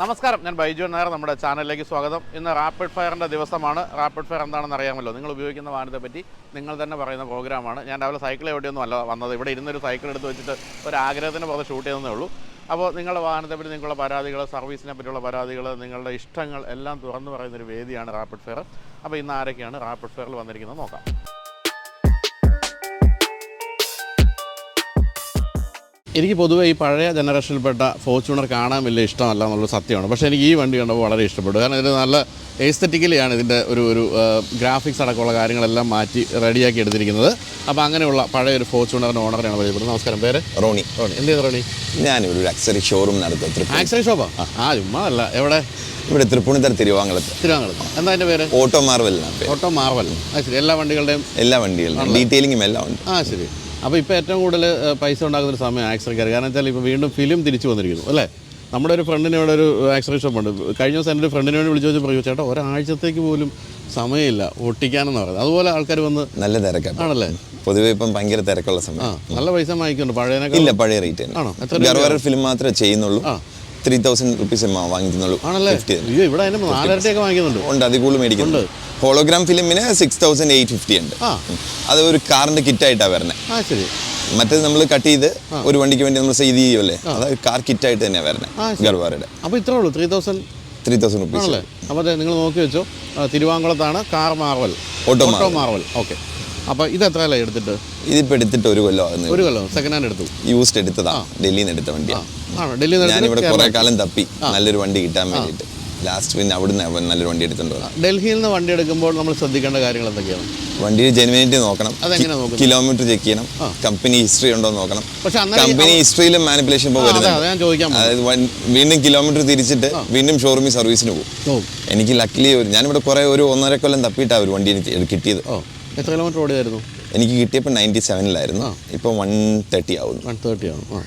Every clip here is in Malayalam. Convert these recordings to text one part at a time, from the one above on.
നമസ്കാരം ഞാൻ ബൈജു നായർ നമ്മുടെ ചാനലിലേക്ക് സ്വാഗതം. ഇന്ന് റാപ്പിഡ് ഫയറിന്റെ ദിവസമാണ്. റാപ്പിഡ് ഫയർ എന്താണെന്ന് അറിയാമല്ലോ. നിങ്ങൾ ഉപയോഗിക്കുന്ന വാഹനത്തെ പറ്റി നിങ്ങൾ തന്നെ പറയുന്ന പ്രോഗ്രാമാണ് ഞാൻ രാവിലെ സൈക്കിൾ എവിടെയൊന്നും അല്ല വന്നത്. ഇവിടെ ഇരുന്നൊരു സൈക്കിൾ എടുത്ത് വെച്ചിട്ട് ഒരു ആഗ്രഹത്തിന് പുറത്ത് ഷൂട്ട് ചെയ്തതേ ഉള്ളൂ. അപ്പോൾ നിങ്ങളുടെ വാഹനത്തെ പറ്റി നിങ്ങളുടെ പരാതികൾ സർവീസിനെ പറ്റിയുള്ള പരാതികൾ നിങ്ങളുടെ ഇഷ്ടങ്ങൾ എല്ലാം തുറന്നു പറയുന്നൊരു വേദിയാണ് റാപ്പിഡ് ഫയർ അപ്പോൾ ഇന്ന് ആരൊക്കെയാണ് റാപ്പിഡ് ഫയറിൽ വന്നിരിക്കുന്നത് നോക്കാം. എനിക്ക് പൊതുവേ ഈ പഴയ ജനറേഷനിൽപ്പെട്ട ഫോർച്യൂണർ കാണാൻ വലിയ ഇഷ്ടമല്ല എന്നുള്ളത് സത്യമാണ്. പക്ഷേ എനിക്ക് ഈ വണ്ടി കണ്ടപ്പോൾ വളരെ ഇഷ്ടപ്പെട്ടു. കാരണം ഇതിന് നല്ല എസ്തറ്റിക്കലിയാണ് ഇതിന്റെ ഒരു ഒരു ഗ്രാഫിക്സ് അടക്കമുള്ള കാര്യങ്ങളെല്ലാം മാറ്റി റെഡിയാക്കി എടുത്തിരിക്കുന്നത്. അപ്പോൾ അങ്ങനെയുള്ള പഴയ ഒരു ഫോർച്യൂണറിന്റെ ഓണറിനാണ് പരിചയപ്പെടുന്നത്. നമസ്കാരം. പേര്? റോണി. റോണി. എന്ത് ചെയ്തു റോണി? ഞാനിവിടെ ഒരു അക്സറി ഷോറൂം നടത്തും ആക്സറി ഷോപ്പാ ആ? ചുമ്മാ അല്ല എവിടെ? ഇവിടെ തൃപ്പൂണിത്തറ തിരുവാങ്കളത്ത്. തിരുവാങ്കുളത്ത്. എന്താ അതിന്റെ പേര്? Auto Marvel auto Marvel. ആ ശരി. എല്ലാ വണ്ടികളുടെയും എല്ലാ വണ്ടികളുടെയും. ഡീറ്റെയിലിങ്ങും എല്ലാം ഉണ്ട്. ആ ശരി. അപ്പോൾ ഇപ്പോൾ ഏറ്റവും കൂടുതൽ പൈസ ഉണ്ടാക്കുന്ന ഒരു സമയം ആക്സറിക്കാർ കാരണം വെച്ചാൽ ഇപ്പോൾ വീണ്ടും ഫിലിം തിരിച്ചു വന്നിരിക്കുന്നു അല്ലേ? നമ്മുടെ ഒരു ഫ്രണ്ടിന് ഇവിടെ ഒരു ആക്സറി ഷോപ്പുണ്ട് കഴിഞ്ഞ ദിവസം എന്റെ ഒരു ഫ്രണ്ടിന് വേണ്ടി വിളിച്ചു വെച്ച് പറയൂ ചേട്ടാ ഒരാഴ്ചത്തേക്ക് പോലും സമയമില്ല ഒട്ടിക്കാനെന്ന് പറയുന്നത്. അതുപോലെ ആൾക്കാർ വന്ന് നല്ല തിരക്കാണ്. ആണല്ലേ? പൊതുവേ ഇപ്പം ഭയങ്കര തിരക്കുള്ള സമയം. നല്ല പൈസ വാങ്ങിക്കുന്നുണ്ട്. പഴയ ഇല്ല പഴയ റേറ്റ് ആണോ? ഫിലിം മാത്രമേ ചെയ്യുന്നുള്ളൂ. ത്രീ തൗസൻഡ് റുപ്പീസ് വാങ്ങിക്കുന്നുള്ളൂ ആണല്ലേ? അയ്യോ ഇവിടെ അതിന് വാങ്ങിക്കുന്നുണ്ട് ഉണ്ട് അതിൽ കൂടുതൽ മേടിക്കുന്നുണ്ട് ഹോളോഗ്രാം ഫിലിമിന് സിക്സ് തൗസൻഡ് എയ്റ്റ് ഫിഫ്റ്റി ഉണ്ട്. അത് ഒരു കാറിന്റെ കിറ്റ് കിറ്റായിട്ടാണ് വരുന്നത് ആ ശരി. മറ്റേത് നമ്മൾ കട്ട് ചെയ്ത് ഒരു വണ്ടിക്ക് വേണ്ടി നമ്മൾ സെയ്ത് ചെയ്യുമല്ലേ അത് കാർ കിറ്റ് ആയിട്ട് തന്നെയാണ് വരുന്നത് ആ, ഗർവാറുടെ അപ്പോൾ ഇത്രേ ഉള്ളൂ three thousand three thousand rupees അപ്പോൾ നിങ്ങൾ നോക്കി വെച്ചോ. തിരുവാങ്കുളത്താണ് car Marvel auto Marvel okay അപ്പോൾ ഇത് എത്ര അല്ലേ എടുത്തിട്ട്? ഇതിപ്പോ എടുത്തിട്ട് ഒരു കൊല്ലം ആകുന്നു ഒരു കൊല്ലം സെക്കൻഡ് ഹാൻഡ് എടുത്തു. യൂസ്ഡ് എടുത്തതാ. ഡൽഹിയിൽ നിന്ന് എടുത്ത വണ്ടിയാണ് ആണോ? ഡൽഹിയിൽ നിന്ന് ഞാനിവിടെ കുറെ കാലം തപ്പി. നല്ലൊരു വണ്ടി കിട്ടാൻ വേണ്ടിയിട്ട്. ലാസ്റ്റ് പിന്നെ അവിടുന്ന് നല്ലൊരു വണ്ടി എടുത്തിട്ടുണ്ട് ഡൽഹിയിൽ നിന്ന് വണ്ടി എടുക്കുമ്പോൾ നമ്മൾ ശ്രദ്ധിക്കേണ്ട കാര്യങ്ങൾ എന്തൊക്കെയാണ്? വണ്ടിയുടെ ജെനുവിനിറ്റി നോക്കണം. അതെങ്ങനെ കിലോമീറ്റർ ചെക്ക് ചെയ്യണം. കമ്പനി ഹിസ്റ്ററി ഉണ്ടോ എന്ന് നോക്കണം. കമ്പനി ഹിസ്റ്ററിയിലും മാനിപ്പുലേഷൻ ഇപ്പോൾ വരുന്നത് അതെ ഞാൻ ചോദിക്കാൻ പോകും അതായത് വീണ്ടും കിലോമീറ്റർ തിരിച്ചിട്ട് വീണ്ടും ഷോറൂമിൽ സർവീസിന് പോകും. എനിക്ക് ലക്കിലി ഒരു ഞാനിവിടെ കുറെ ഒരു ഒന്നര കൊല്ലം തപ്പിയിട്ടാണ് ഒരു വണ്ടി എനിക്ക് കിട്ടിയത്. എത്ര കിലോമീറ്റർ ഓടിയായിരുന്നു? എനിക്ക് കിട്ടിയപ്പോൾ നയന്റി സെവനിലായിരുന്നു ഇപ്പോൾ വൺ തേർട്ടി ആവുന്നു. വൺ തേർട്ടി ആവുന്നു. ആ.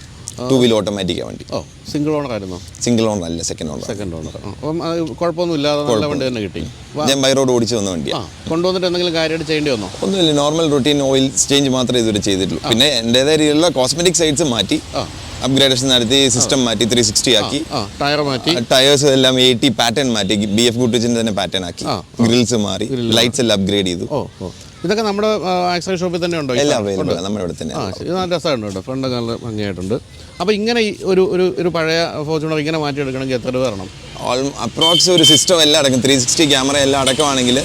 ടൂ വീൽ ഓട്ടോമാറ്റിക് വണ്ടി. ഓ സിംഗിൾ ഓണർ ആയിരുന്നു? സിംഗിൾ ഓണർ അല്ല സെക്കൻഡ് ഓണർ സെക്കൻഡ് ഓണർ അപ്പം അത് കുഴപ്പമൊന്നും ഇല്ലാതെ നല്ല വണ്ടി തന്നെ കിട്ടി. ഞാൻ ബൈ റോഡ് ഓടിച്ചു വന്ന വണ്ടി കൊണ്ടുവന്നിട്ട് എന്തെങ്കിലും കാര്യമായിട്ട് ചെയ്യേണ്ടി വന്നോ? ഒന്നുമില്ല നോർമൽ റൂട്ടീൻ ഓയിൽ ചേഞ്ച് മാത്രമേ ഇതുവരെ ചെയ്തിട്ടുള്ളൂ. പിന്നെ എന്റെതായ രീതിയിലുള്ള കോസ്മെറ്റിക് സൈഡ്സ് മാറ്റി. അപ്ഗ്രേഡേഷൻ നടത്തി സിസ്റ്റം മാറ്റി ത്രീ സിക്സ്റ്റി ആക്കി. ടയർ മാറ്റി. ടയേഴ്സ് എല്ലാം എയ്റ്റി പാറ്റേൺ മാറ്റി ബി എഫ് ഗുട്ടിച്ചിന്റെ തന്നെ പാറ്റേൺ ആക്കി. ഗ്രിൽസ് മാറി ലൈറ്റ്സ് എല്ലാം അപ്ഗ്രേഡ് ചെയ്തു. ഇതൊക്കെ നമ്മുടെ ആക്സൈസ് ഷോപ്പിൽ തന്നെ ഉണ്ടോ? എല്ലാം നമ്മുടെ ഇവിടെ തന്നെ ആ ഇത് നല്ല രസമുണ്ട് കേട്ടോ. ഫ്രണ്ട് നല്ല ഭംഗിയായിട്ടുണ്ട്. അപ്പോൾ ഇങ്ങനെ ഒരു ഒരു ഒരു പഴയ ഫോർച്യൂണർ ഇങ്ങനെ മാറ്റിയെടുക്കണമെങ്കിൽ എത്ര രൂപ വരണം? അപ്രോക്സ് ഒരു സിസ്റ്റം എല്ലാം അടക്കം ത്രീ സിക്സ്റ്റി ക്യാമറ എല്ലാം അടക്കമാണെങ്കിൽ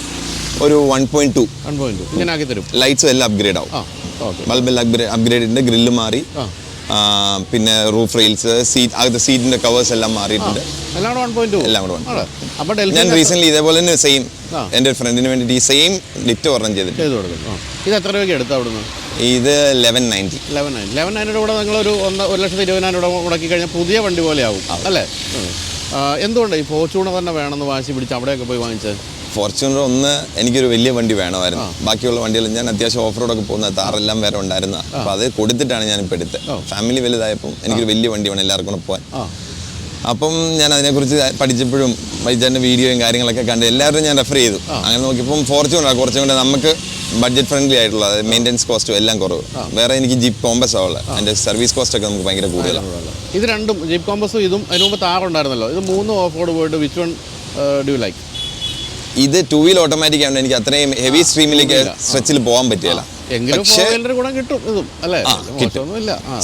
ഒരു one point two one point ഇങ്ങനെ ആക്കി തരും ലൈറ്റ്സും എല്ലാം അപ്ഗ്രേഡ് ആവും. ബൾബ് ഓക്കെ ബൾബെല്ലാം അപ്ഗ്രേഡ് അപ്ഗ്രേഡ് ഉണ്ട് ഗ്രില്ല് മാറി. പിന്നെ റൂഫ് റെയിൽസ് സീറ്റ് അകത്തെ സീറ്റിന്റെ കവേഴ്സ് എല്ലാം മാറിയിട്ടുണ്ട്. എല്ലാം കൂടെ ഞാൻ റീസെന്റ് ഇതേപോലെ തന്നെ സെയിം എന്റെ എന്റെ ഒരു ഫ്രണ്ടിന് വേണ്ടി ഈ സെയിം ലിറ്റ് ഒരെണ്ണം ചെയ്തിട്ട് ചെയ്ത് കൊടുക്കും ആ. ഇത് എത്ര രൂപയ്ക്ക് എടുത്തു അവിടുന്ന്? ഇത് eleven ninety eleven ninety eleven നയന്റിയുടെ കൂടെ നിങ്ങളൊരു ഒന്ന് ഒരു ലക്ഷത്തി ഇരുപതിനായിരം രൂപ മുടക്കി കഴിഞ്ഞാൽ പുതിയ വണ്ടി പോലെയാവും. അല്ലേ? ഉം. ആ, എന്തുകൊണ്ട് ഈ ഫോർച്യൂണർ തന്നെ വേണമെന്ന് വാശി പിടിച്ച് അവിടെയൊക്കെ പോയി വാങ്ങിച്ചത്? ഫോർച്യൂണർ ഒന്ന് എനിക്കൊരു വലിയ വണ്ടി വേണമായിരുന്നു. ബാക്കിയുള്ള വണ്ടികൾ ഞാൻ അത്യാവശ്യം ഓഫ് റോഡൊക്കെ പോകുന്ന താറെല്ലാം വേറെ ഉണ്ടായിരുന്ന. അപ്പോൾ അത് കൊടുത്തിട്ടാണ് ഞാൻ എടുത്തത്. ഫാമിലി വലുതായപ്പോൾ എനിക്കൊരു വലിയ വണ്ടി വേണം എല്ലാവർക്കും കൂടെ പോകാൻ അപ്പം ഞാൻ അതിനെക്കുറിച്ച് പഠിച്ചപ്പോഴും വൈജാന്റെ വീഡിയോയും കാര്യങ്ങളൊക്കെ കണ്ട് എല്ലാവരും ഞാൻ റെഫർ ചെയ്തു. അങ്ങനെ നോക്കിയപ്പം ഫോർച്യൂണാണ് കുറച്ചും കൂടെ നമുക്ക് ബഡ്ജറ്റ് ഫ്രണ്ട്ലി ആയിട്ടുള്ള മെയിന്റെനൻസ് കോസ്റ്റും എല്ലാം കുറവ്. വേറെ എനിക്ക് ജീപ്പ് കോമ്പസ് ആവുള്ള അതിന്റെ സർവീസ് കോസ്റ്റ് ഒക്കെ നമുക്ക് ഭയങ്കര കൂടുതലാണ് ഇത് രണ്ടും ജീപ്പ് കോമ്പസും ഇതും അതിന് മുമ്പ് താറുണ്ടായിരുന്നല്ലോ ഇത് മൂന്നും ഓഫ് റോഡ് പോയിട്ട് വിച്ച് വൺ ഡ്യൂ ലൈക്ക് ഇത് ടൂ വീൽ ഓട്ടോമാറ്റിക് ആയതുകൊണ്ട് എനിക്ക് അത്രയും ഹെവി സ്ട്രീമിലേക്ക് സ്ട്രെച്ചിൽ പോകാൻ പറ്റിയല്ല.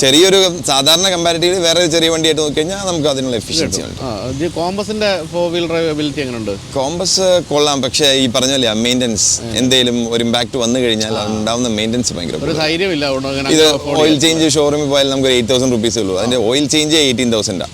ചെറിയൊരു സാധാരണ കമ്പാരിറ്റീവ് വേറെ ഒരു ചെറിയ വണ്ടിയായിട്ട് നോക്കിക്കഴിഞ്ഞാൽ നമുക്ക് അതിനുള്ള എഫിഷ്യൻസി ഉണ്ട്. കോമ്പസിന്റെ ഫോർ വീലർ എബിലിറ്റി എങ്ങനെയുണ്ട് കോമ്പസ് കൊള്ളാം പക്ഷേ ഈ പറഞ്ഞ പോലെ മെയിന്റെനൻസ് എന്തെങ്കിലും ഒരു ഇമ്പാക്ട് വന്നു കഴിഞ്ഞാൽ ഉണ്ടാവുന്ന മെയിന്റെനൻസ് ഭയങ്കര ഇത് ഓയിൽ ചേഞ്ച് ഷോറൂമിൽ പോയാൽ നമുക്ക് എയ്റ്റ് തൗസൻഡ് റുപ്പീസ് ഉള്ളൂ. അതിന്റെ ഓയിൽ ചേഞ്ച് എയ്റ്റീൻ തൗസൻഡാണ്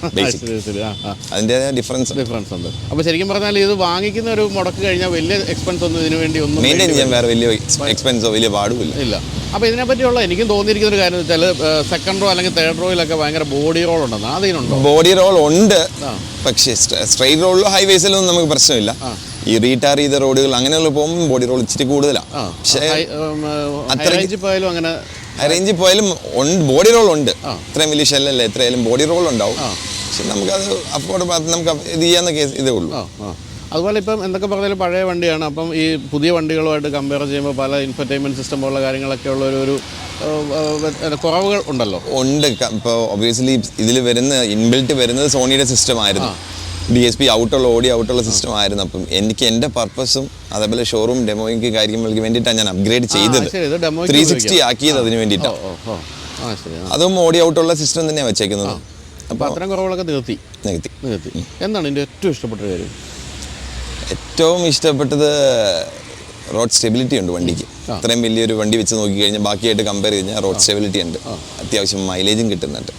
ആ അതിന്റെ ഡിഫറൻസ് ഡിഫറൻസ് ഉണ്ട്. അപ്പോൾ ശരിക്കും പറഞ്ഞാൽ ഇത് വാങ്ങിക്കുന്ന ഒരു മുടക്ക് കഴിഞ്ഞാൽ വലിയ എക്സ്പെൻസ് ഒന്നും ഇതിനു വേണ്ടി ഒന്നും മെയിന്റെയിൻ ചെയ്യാൻ വേറെ വലിയ എക്സ്പെൻസോ വലിയ പാടുമില്ല ഇല്ല. അപ്പോൾ ഇതിനെപ്പറ്റിയുള്ള എനിക്കും തോന്നിയിരിക്കുന്ന ഒരു കാര്യം വെച്ചാൽ സെക്കൻഡ് റോ അല്ലെങ്കിൽ തേർഡ് റോയിലൊക്കെ ഭയങ്കര ബോഡി റോൾ ഉണ്ടെന്ന്. അതിനുണ്ടോ? ബോഡി റോൾ ഉണ്ട്. പക്ഷേ സ്ട്രൈറ്റ് റോഡിലോ ഹൈവേസിലൊന്നും നമുക്ക് പ്രശ്നമില്ല. ഈ റീടാർ ചെയ്ത റോഡുകൾ അങ്ങനെയുള്ള പോകുമ്പോൾ ബോഡി റോൾ ഇച്ചിരി കൂടുതലാണ് പക്ഷേ ഹൈ അങ്ങനെ റേഞ്ചിൽ പോയാലും ബോഡി റോൾ ഉണ്ട്. ഇത്രയും വലിയ ഷെല്ലല്ലേ എത്രയായാലും ബോഡി റോൾ ഉണ്ടാവും. പക്ഷെ നമുക്കത് അഫോർഡ് നമുക്ക് ഇത് ചെയ്യാവുന്ന കേസ് ഇതേ ഉള്ളൂ. അതുപോലെ ഇപ്പം എന്തൊക്കെ പറഞ്ഞാലും പഴയ വണ്ടിയാണ്. അപ്പം ഈ പുതിയ വണ്ടികളുമായിട്ട് കമ്പയർ ചെയ്യുമ്പോൾ പല ഇൻഫർടൈൻമെന്റ് സിസ്റ്റം പോലുള്ള കാര്യങ്ങളൊക്കെ ഉള്ള ഒരു ഒരു കുറവുകൾ ഉണ്ടല്ലോ. ഉണ്ട്. ഇപ്പോൾ ഒബിയസ്ലി ഇതിൽ വരുന്ന ഇൻബിൽറ്റ് വരുന്നത് സോണിയുടെ സിസ്റ്റം ആയിരുന്നു. ഡി എസ് പി ഔട്ടുള്ള ഓടി ഔട്ടുള്ള സിസ്റ്റം ആയിരുന്നു. അപ്പം എനിക്ക് എന്റെ പർപ്പസും അതേപോലെ ഷോറൂം ഡെമോയ്ക്ക് കാര്യങ്ങൾക്ക് വേണ്ടിയിട്ടാണ് ഞാൻ അപ്ഗ്രേഡ് ചെയ്തത്. ത്രീ സിക്സ്റ്റി ആക്കിയത് അതിന് വേണ്ടിയിട്ടാണ്. അതും ഓടി ഔട്ടുള്ള സിസ്റ്റം തന്നെയാണ് വെച്ചേക്കുന്നത്. അപ്പോൾ അത്തരം കുറവുകളൊക്കെ നിർത്തി നികത്തി. നിർത്തി എന്താണ് ഏറ്റവും ഇഷ്ടപ്പെട്ട കാര്യം? ഏറ്റവും ഇഷ്ടപ്പെട്ടത് റോഡ് സ്റ്റെബിലിറ്റി ഉണ്ട് വണ്ടിക്ക്. അത്രയും വലിയൊരു വണ്ടി വെച്ച് നോക്കി കഴിഞ്ഞാൽ ബാക്കിയായിട്ട് കമ്പയർ ചെയ്ത് കഴിഞ്ഞാൽ റോഡ് സ്റ്റെബിലിറ്റി ഉണ്ട്. അത്യാവശ്യം മൈലേജും കിട്ടുന്നുണ്ട്.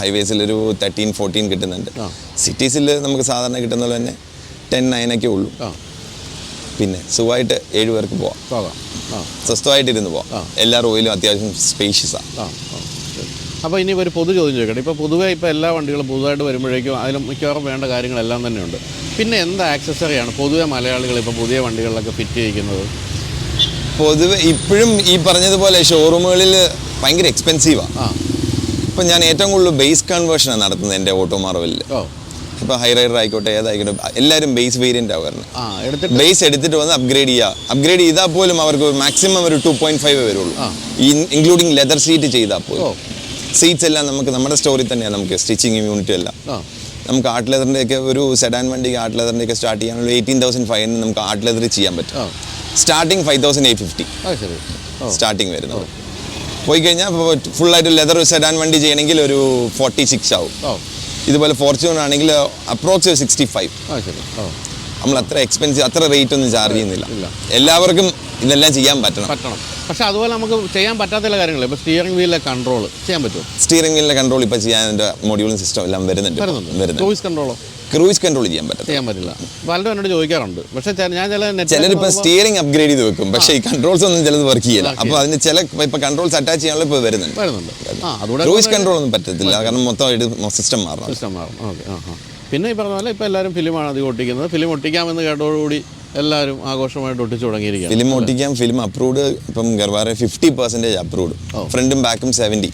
ഹൈവേസിൽ ഒരു തേർട്ടീൻ ഫോർട്ടീൻ കിട്ടുന്നുണ്ട് സിറ്റീസിൽ നമുക്ക് സാധാരണ കിട്ടുന്നത് തന്നെ ടെൻ നയനൊക്കെ ഉള്ളൂ. പിന്നെ സുഖമായിട്ട് ഏഴ് പേർക്ക് പോവാം. സ്വസ്ഥമായിട്ടിരുന്ന് പോവാം. എല്ലാ റോയിലും അത്യാവശ്യം സ്പേഷ്യസാണ് അപ്പോൾ ഇനി ഒരു പൊതു ചോദ്യം ചോദിക്കട്ടെ. ഇപ്പോൾ പൊതുവേ ഇപ്പോൾ എല്ലാ വണ്ടികളും പുതുതായിട്ട് വരുമ്പോഴേക്കും അതിൽ മിക്കവാറും വേണ്ട കാര്യങ്ങളെല്ലാം തന്നെയുണ്ട്. പിന്നെ എന്ത് ആക്സസറിയാണ് പൊതുവെ മലയാളികൾ ഇപ്പോൾ പുതിയ വണ്ടികളിലൊക്കെ ഫിറ്റ് ചെയ്യിക്കുന്നത്? പൊതുവെ ഇപ്പോഴും ഈ പറഞ്ഞതുപോലെ ഷോറൂമുകളിൽ ഭയങ്കര എക്സ്പെൻസീവാണ് ആ. ഇപ്പം ഞാൻ ഏറ്റവും കൂടുതൽ ബേസ് കൺവേർഷനാണ് നടത്തുന്നത് എന്റെ ഓട്ടോ ഇപ്പം ഇപ്പോൾ ഹൈ റൈഡർ ആയിക്കോട്ടെ ഏതായിക്കോട്ടെ എല്ലാവരും ബേസ് വേരിയന്റ് ആവും ആ എടുത്തിട്ട് ബേസ് എടുത്തിട്ട് വന്ന് അപ്ഗ്രേഡ് ചെയ്യുക അപ്ഗ്രേഡ് ചെയ്താൽ പോലും അവർക്ക് മാക്സിമം ഒരു ടു പോയിന്റ് ഫൈവ് വരുള്ളൂ. ഇൻക്ലൂഡിങ് ലെതർ സീറ്റ് ചെയ്താൽ പോലും. സീറ്റ്സ് എല്ലാം നമുക്ക് നമ്മുടെ സ്റ്റോറിൽ തന്നെയാണ് നമുക്ക് സ്റ്റിച്ചിങ് യൂണിറ്റ് എല്ലാം. നമുക്ക് ആർട്ട് ലെതറിന്റെ ഒക്കെ ഒരു സെഡാൻ വണ്ടിക്ക് ആർട്ട് ലെതറിന്റെ ഒക്കെ സ്റ്റാർട്ട് ചെയ്യാനുള്ള എയ്റ്റീൻ തൗസൻഡ് ഫൈവ് നമുക്ക് ആർട്ട് ലെതർ ചെയ്യാൻ പറ്റും. Starting five thousand eight fifty starting വരുന്നത്. പോയി കഴിഞ്ഞാൽ ഫുള്ളായിട്ട് ലെതർ സെഡാൻ വണ്ടി ചെയ്യണമെങ്കിൽ ഒരു ഫോർട്ടി സിക്സ് ആവും ഇതുപോലെ ഫോർച്യൂൺ ആണെങ്കിൽ അപ്രോക്സ് സിക്സ്റ്റി ഫൈവ് നമ്മൾ അത്ര എക്സ്പെൻസീവ് അത്ര റേറ്റ് ഒന്നും ചാർജ് ചെയ്യുന്നില്ല. എല്ലാവർക്കും ഇതെല്ലാം ചെയ്യാൻ പറ്റണം. പറ്റണം. പക്ഷെ അതുപോലെ നമുക്ക് ചെയ്യാൻ പറ്റാത്ത ചില കാര്യങ്ങൾ ഇപ്പോൾ സ്റ്റിയറിംഗ് വീലിലെ കൺട്രോൾ ചെയ്യാൻ പറ്റുമോ? സ്റ്റിയറിംഗ് വീലിലെ കൺട്രോൾ ഇപ്പോൾ ചെയ്യാൻ എന്റെ മൊഡ്യൂളും സിസ്റ്റം എല്ലാം വരുന്നുണ്ട് വരുന്നുണ്ട്. വോയിസ് കൺട്രോളോ ക്രൂയിസ് കൺട്രോൾ ചെയ്യാൻ പറ്റും ചെയ്യാൻ പറ്റില്ല. പലരും എന്നോട് ചോദിക്കാറുണ്ട്. പക്ഷേ ഞാൻ ചില ചിലരിപ്പോൾ സ്റ്റിയറിംഗ് അപ്ഗ്രേഡ് ചെയ്ത് വെക്കും. പക്ഷേ ഈ കൺട്രോൾസ് ഒന്നും ചിലത് വർക്ക് ചെയ്യില്ല. അപ്പോൾ അതിന് ചില ഇപ്പോൾ കൺട്രോൾസ് അറ്റാച്ച് ചെയ്യാനുള്ള ഇപ്പോൾ വരുന്നുണ്ട്. വരുന്നുണ്ട്. ക്രൂയിസ് കൺട്രോൾ ഒന്നും പറ്റത്തില്ല. കാരണം മൊത്തം സിസ്റ്റം മാറണം സിസ്റ്റം മാറണം ഓക്കെ ആ പിന്നെ ഈ പറഞ്ഞ പോലെ ഇപ്പോൾ എല്ലാവരും ഫിലിമാണ് അധികം ഒട്ടിക്കുന്നത്. ഫിലിം ഒട്ടിക്കാമെന്ന് കേട്ടതോടുകൂടി എല്ലാവരും ആഘോഷമായിട്ട് ഒട്ടിച്ചു തുടങ്ങിയിരിക്കുകയാണ്. ഫിലിം ഒട്ടിക്കാൻ ഫിലിം അപ്രൂവ്ഡ് ഇപ്പം ഗർവാറെ ഫിഫ്റ്റി പെർസെന്റേജ് അപ്രൂവ്ഡ് ഫ്രണ്ടും ബാക്കും സെവന്റി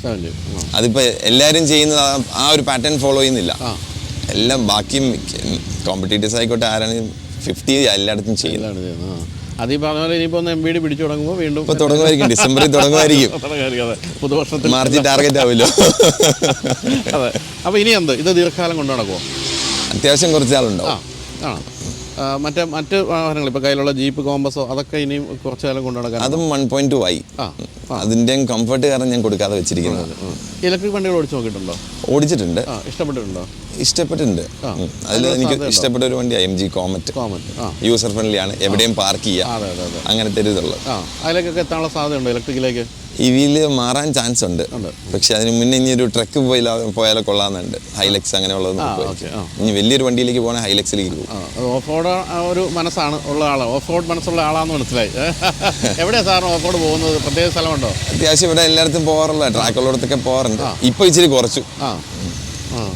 അതിപ്പോൾ എല്ലാവരും ചെയ്യുന്നത് ആ- ഒരു പാറ്റേൺ ഫോളോ ചെയ്യുന്നില്ല. എല്ലാം ബാക്കിയും കോമ്പറ്റീറ്റീവ്സ് ആയിക്കോട്ടെ ആരാണ് ഫിഫ്റ്റി എല്ലായിടത്തും ചെയ്യുന്നതാണ് എല്ലാം ചെയ്യുന്നത് ആ. അത് ഈ പറഞ്ഞ പോലെ ഇനിയിപ്പോൾ ഒന്ന് എം ബി ഡി പിടിച്ചു തുടങ്ങുമ്പോൾ വീണ്ടും ഇപ്പോൾ തുടങ്ങുമായിരിക്കും. ഡിസംബറിൽ തുടങ്ങുമായിരിക്കും. പുതുവർഷത്തിൽ മാർച്ച് ടാർഗറ്റ് ആവില്ലോ അതെ. അപ്പോൾ ഇനി എന്ത്? ഇത് ദീർഘകാലം കൊണ്ടു നടക്കുമോ അത്യാവശ്യം കുറച്ചാളുണ്ടോ ആ, മറ്റേ മറ്റ് വാഹനങ്ങൾ ഇപ്പോൾ കയ്യിലുള്ള ജീപ്പ് കോമ്പസോ അതൊക്കെ ഇനിയും കുറച്ച് കാലം കൊണ്ട് നടക്കാം അതും വൺ പോയിന്റ് ടു ആയി അതിന്റെയും കംഫർട്ട് കാരണം ഞാൻ കൊടുക്കാതെ വെച്ചിരിക്കുന്നത്. ഇലക്ട്രിക് വണ്ടികൾ ഓടിച്ചു നോക്കിയിട്ടുണ്ടോ? ഓടിച്ചിട്ടുണ്ട്. ഇഷ്ടപ്പെട്ടിട്ടുണ്ടോ? ഇഷ്ടപ്പെട്ടിട്ടുണ്ട്. അതിൽ എനിക്ക് ഇഷ്ടപ്പെട്ട ഒരു വണ്ടിയാണ് M G Comet Comet user friendly ആണ്. എവിടെയും പാർക്ക് ചെയ്യാം. അതെ അതെ അതെ. അങ്ങനത്തെ ഒരു ഇതുള്ളത്. അതിലേക്കൊക്കെ എത്താനുള്ള സാധ്യതയുണ്ടോ ഇലക്ട്രിക്കിലേക്ക് ഈ മാറാൻ ചാൻസ് ഉണ്ട്. പക്ഷെ അതിന് മുന്നേ ഇനി ഒരു ട്രക്ക് പോയി പോയാലോ കൊള്ളാന്നുണ്ട് ഹൈലക്സ് അങ്ങനെയുള്ളത് ഇനി വലിയൊരു വണ്ടിയിലേക്ക് പോകണേ ഹൈലക്സിലേക്ക് പോകും. ഓഫ് റോഡ് ഒരു മനസ്സാണ് ഉള്ള ആളാണ് ഓഫ് റോഡ് മനസ്സുള്ള ആളാന്ന് മനസ്സിലായി. എവിടെയാണ് സാറിന് ഓഫ് റോഡ് പോകുന്നത്? പ്രത്യേക സ്ഥലമുണ്ടോ? അത്യാവശ്യം ഇവിടെ എല്ലായിടത്തും പോകാറുള്ള ട്രാക്കുള്ളിടത്തൊക്കെ പോകാറുണ്ട്. ഇപ്പൊ ഇച്ചിരി കുറച്ചു.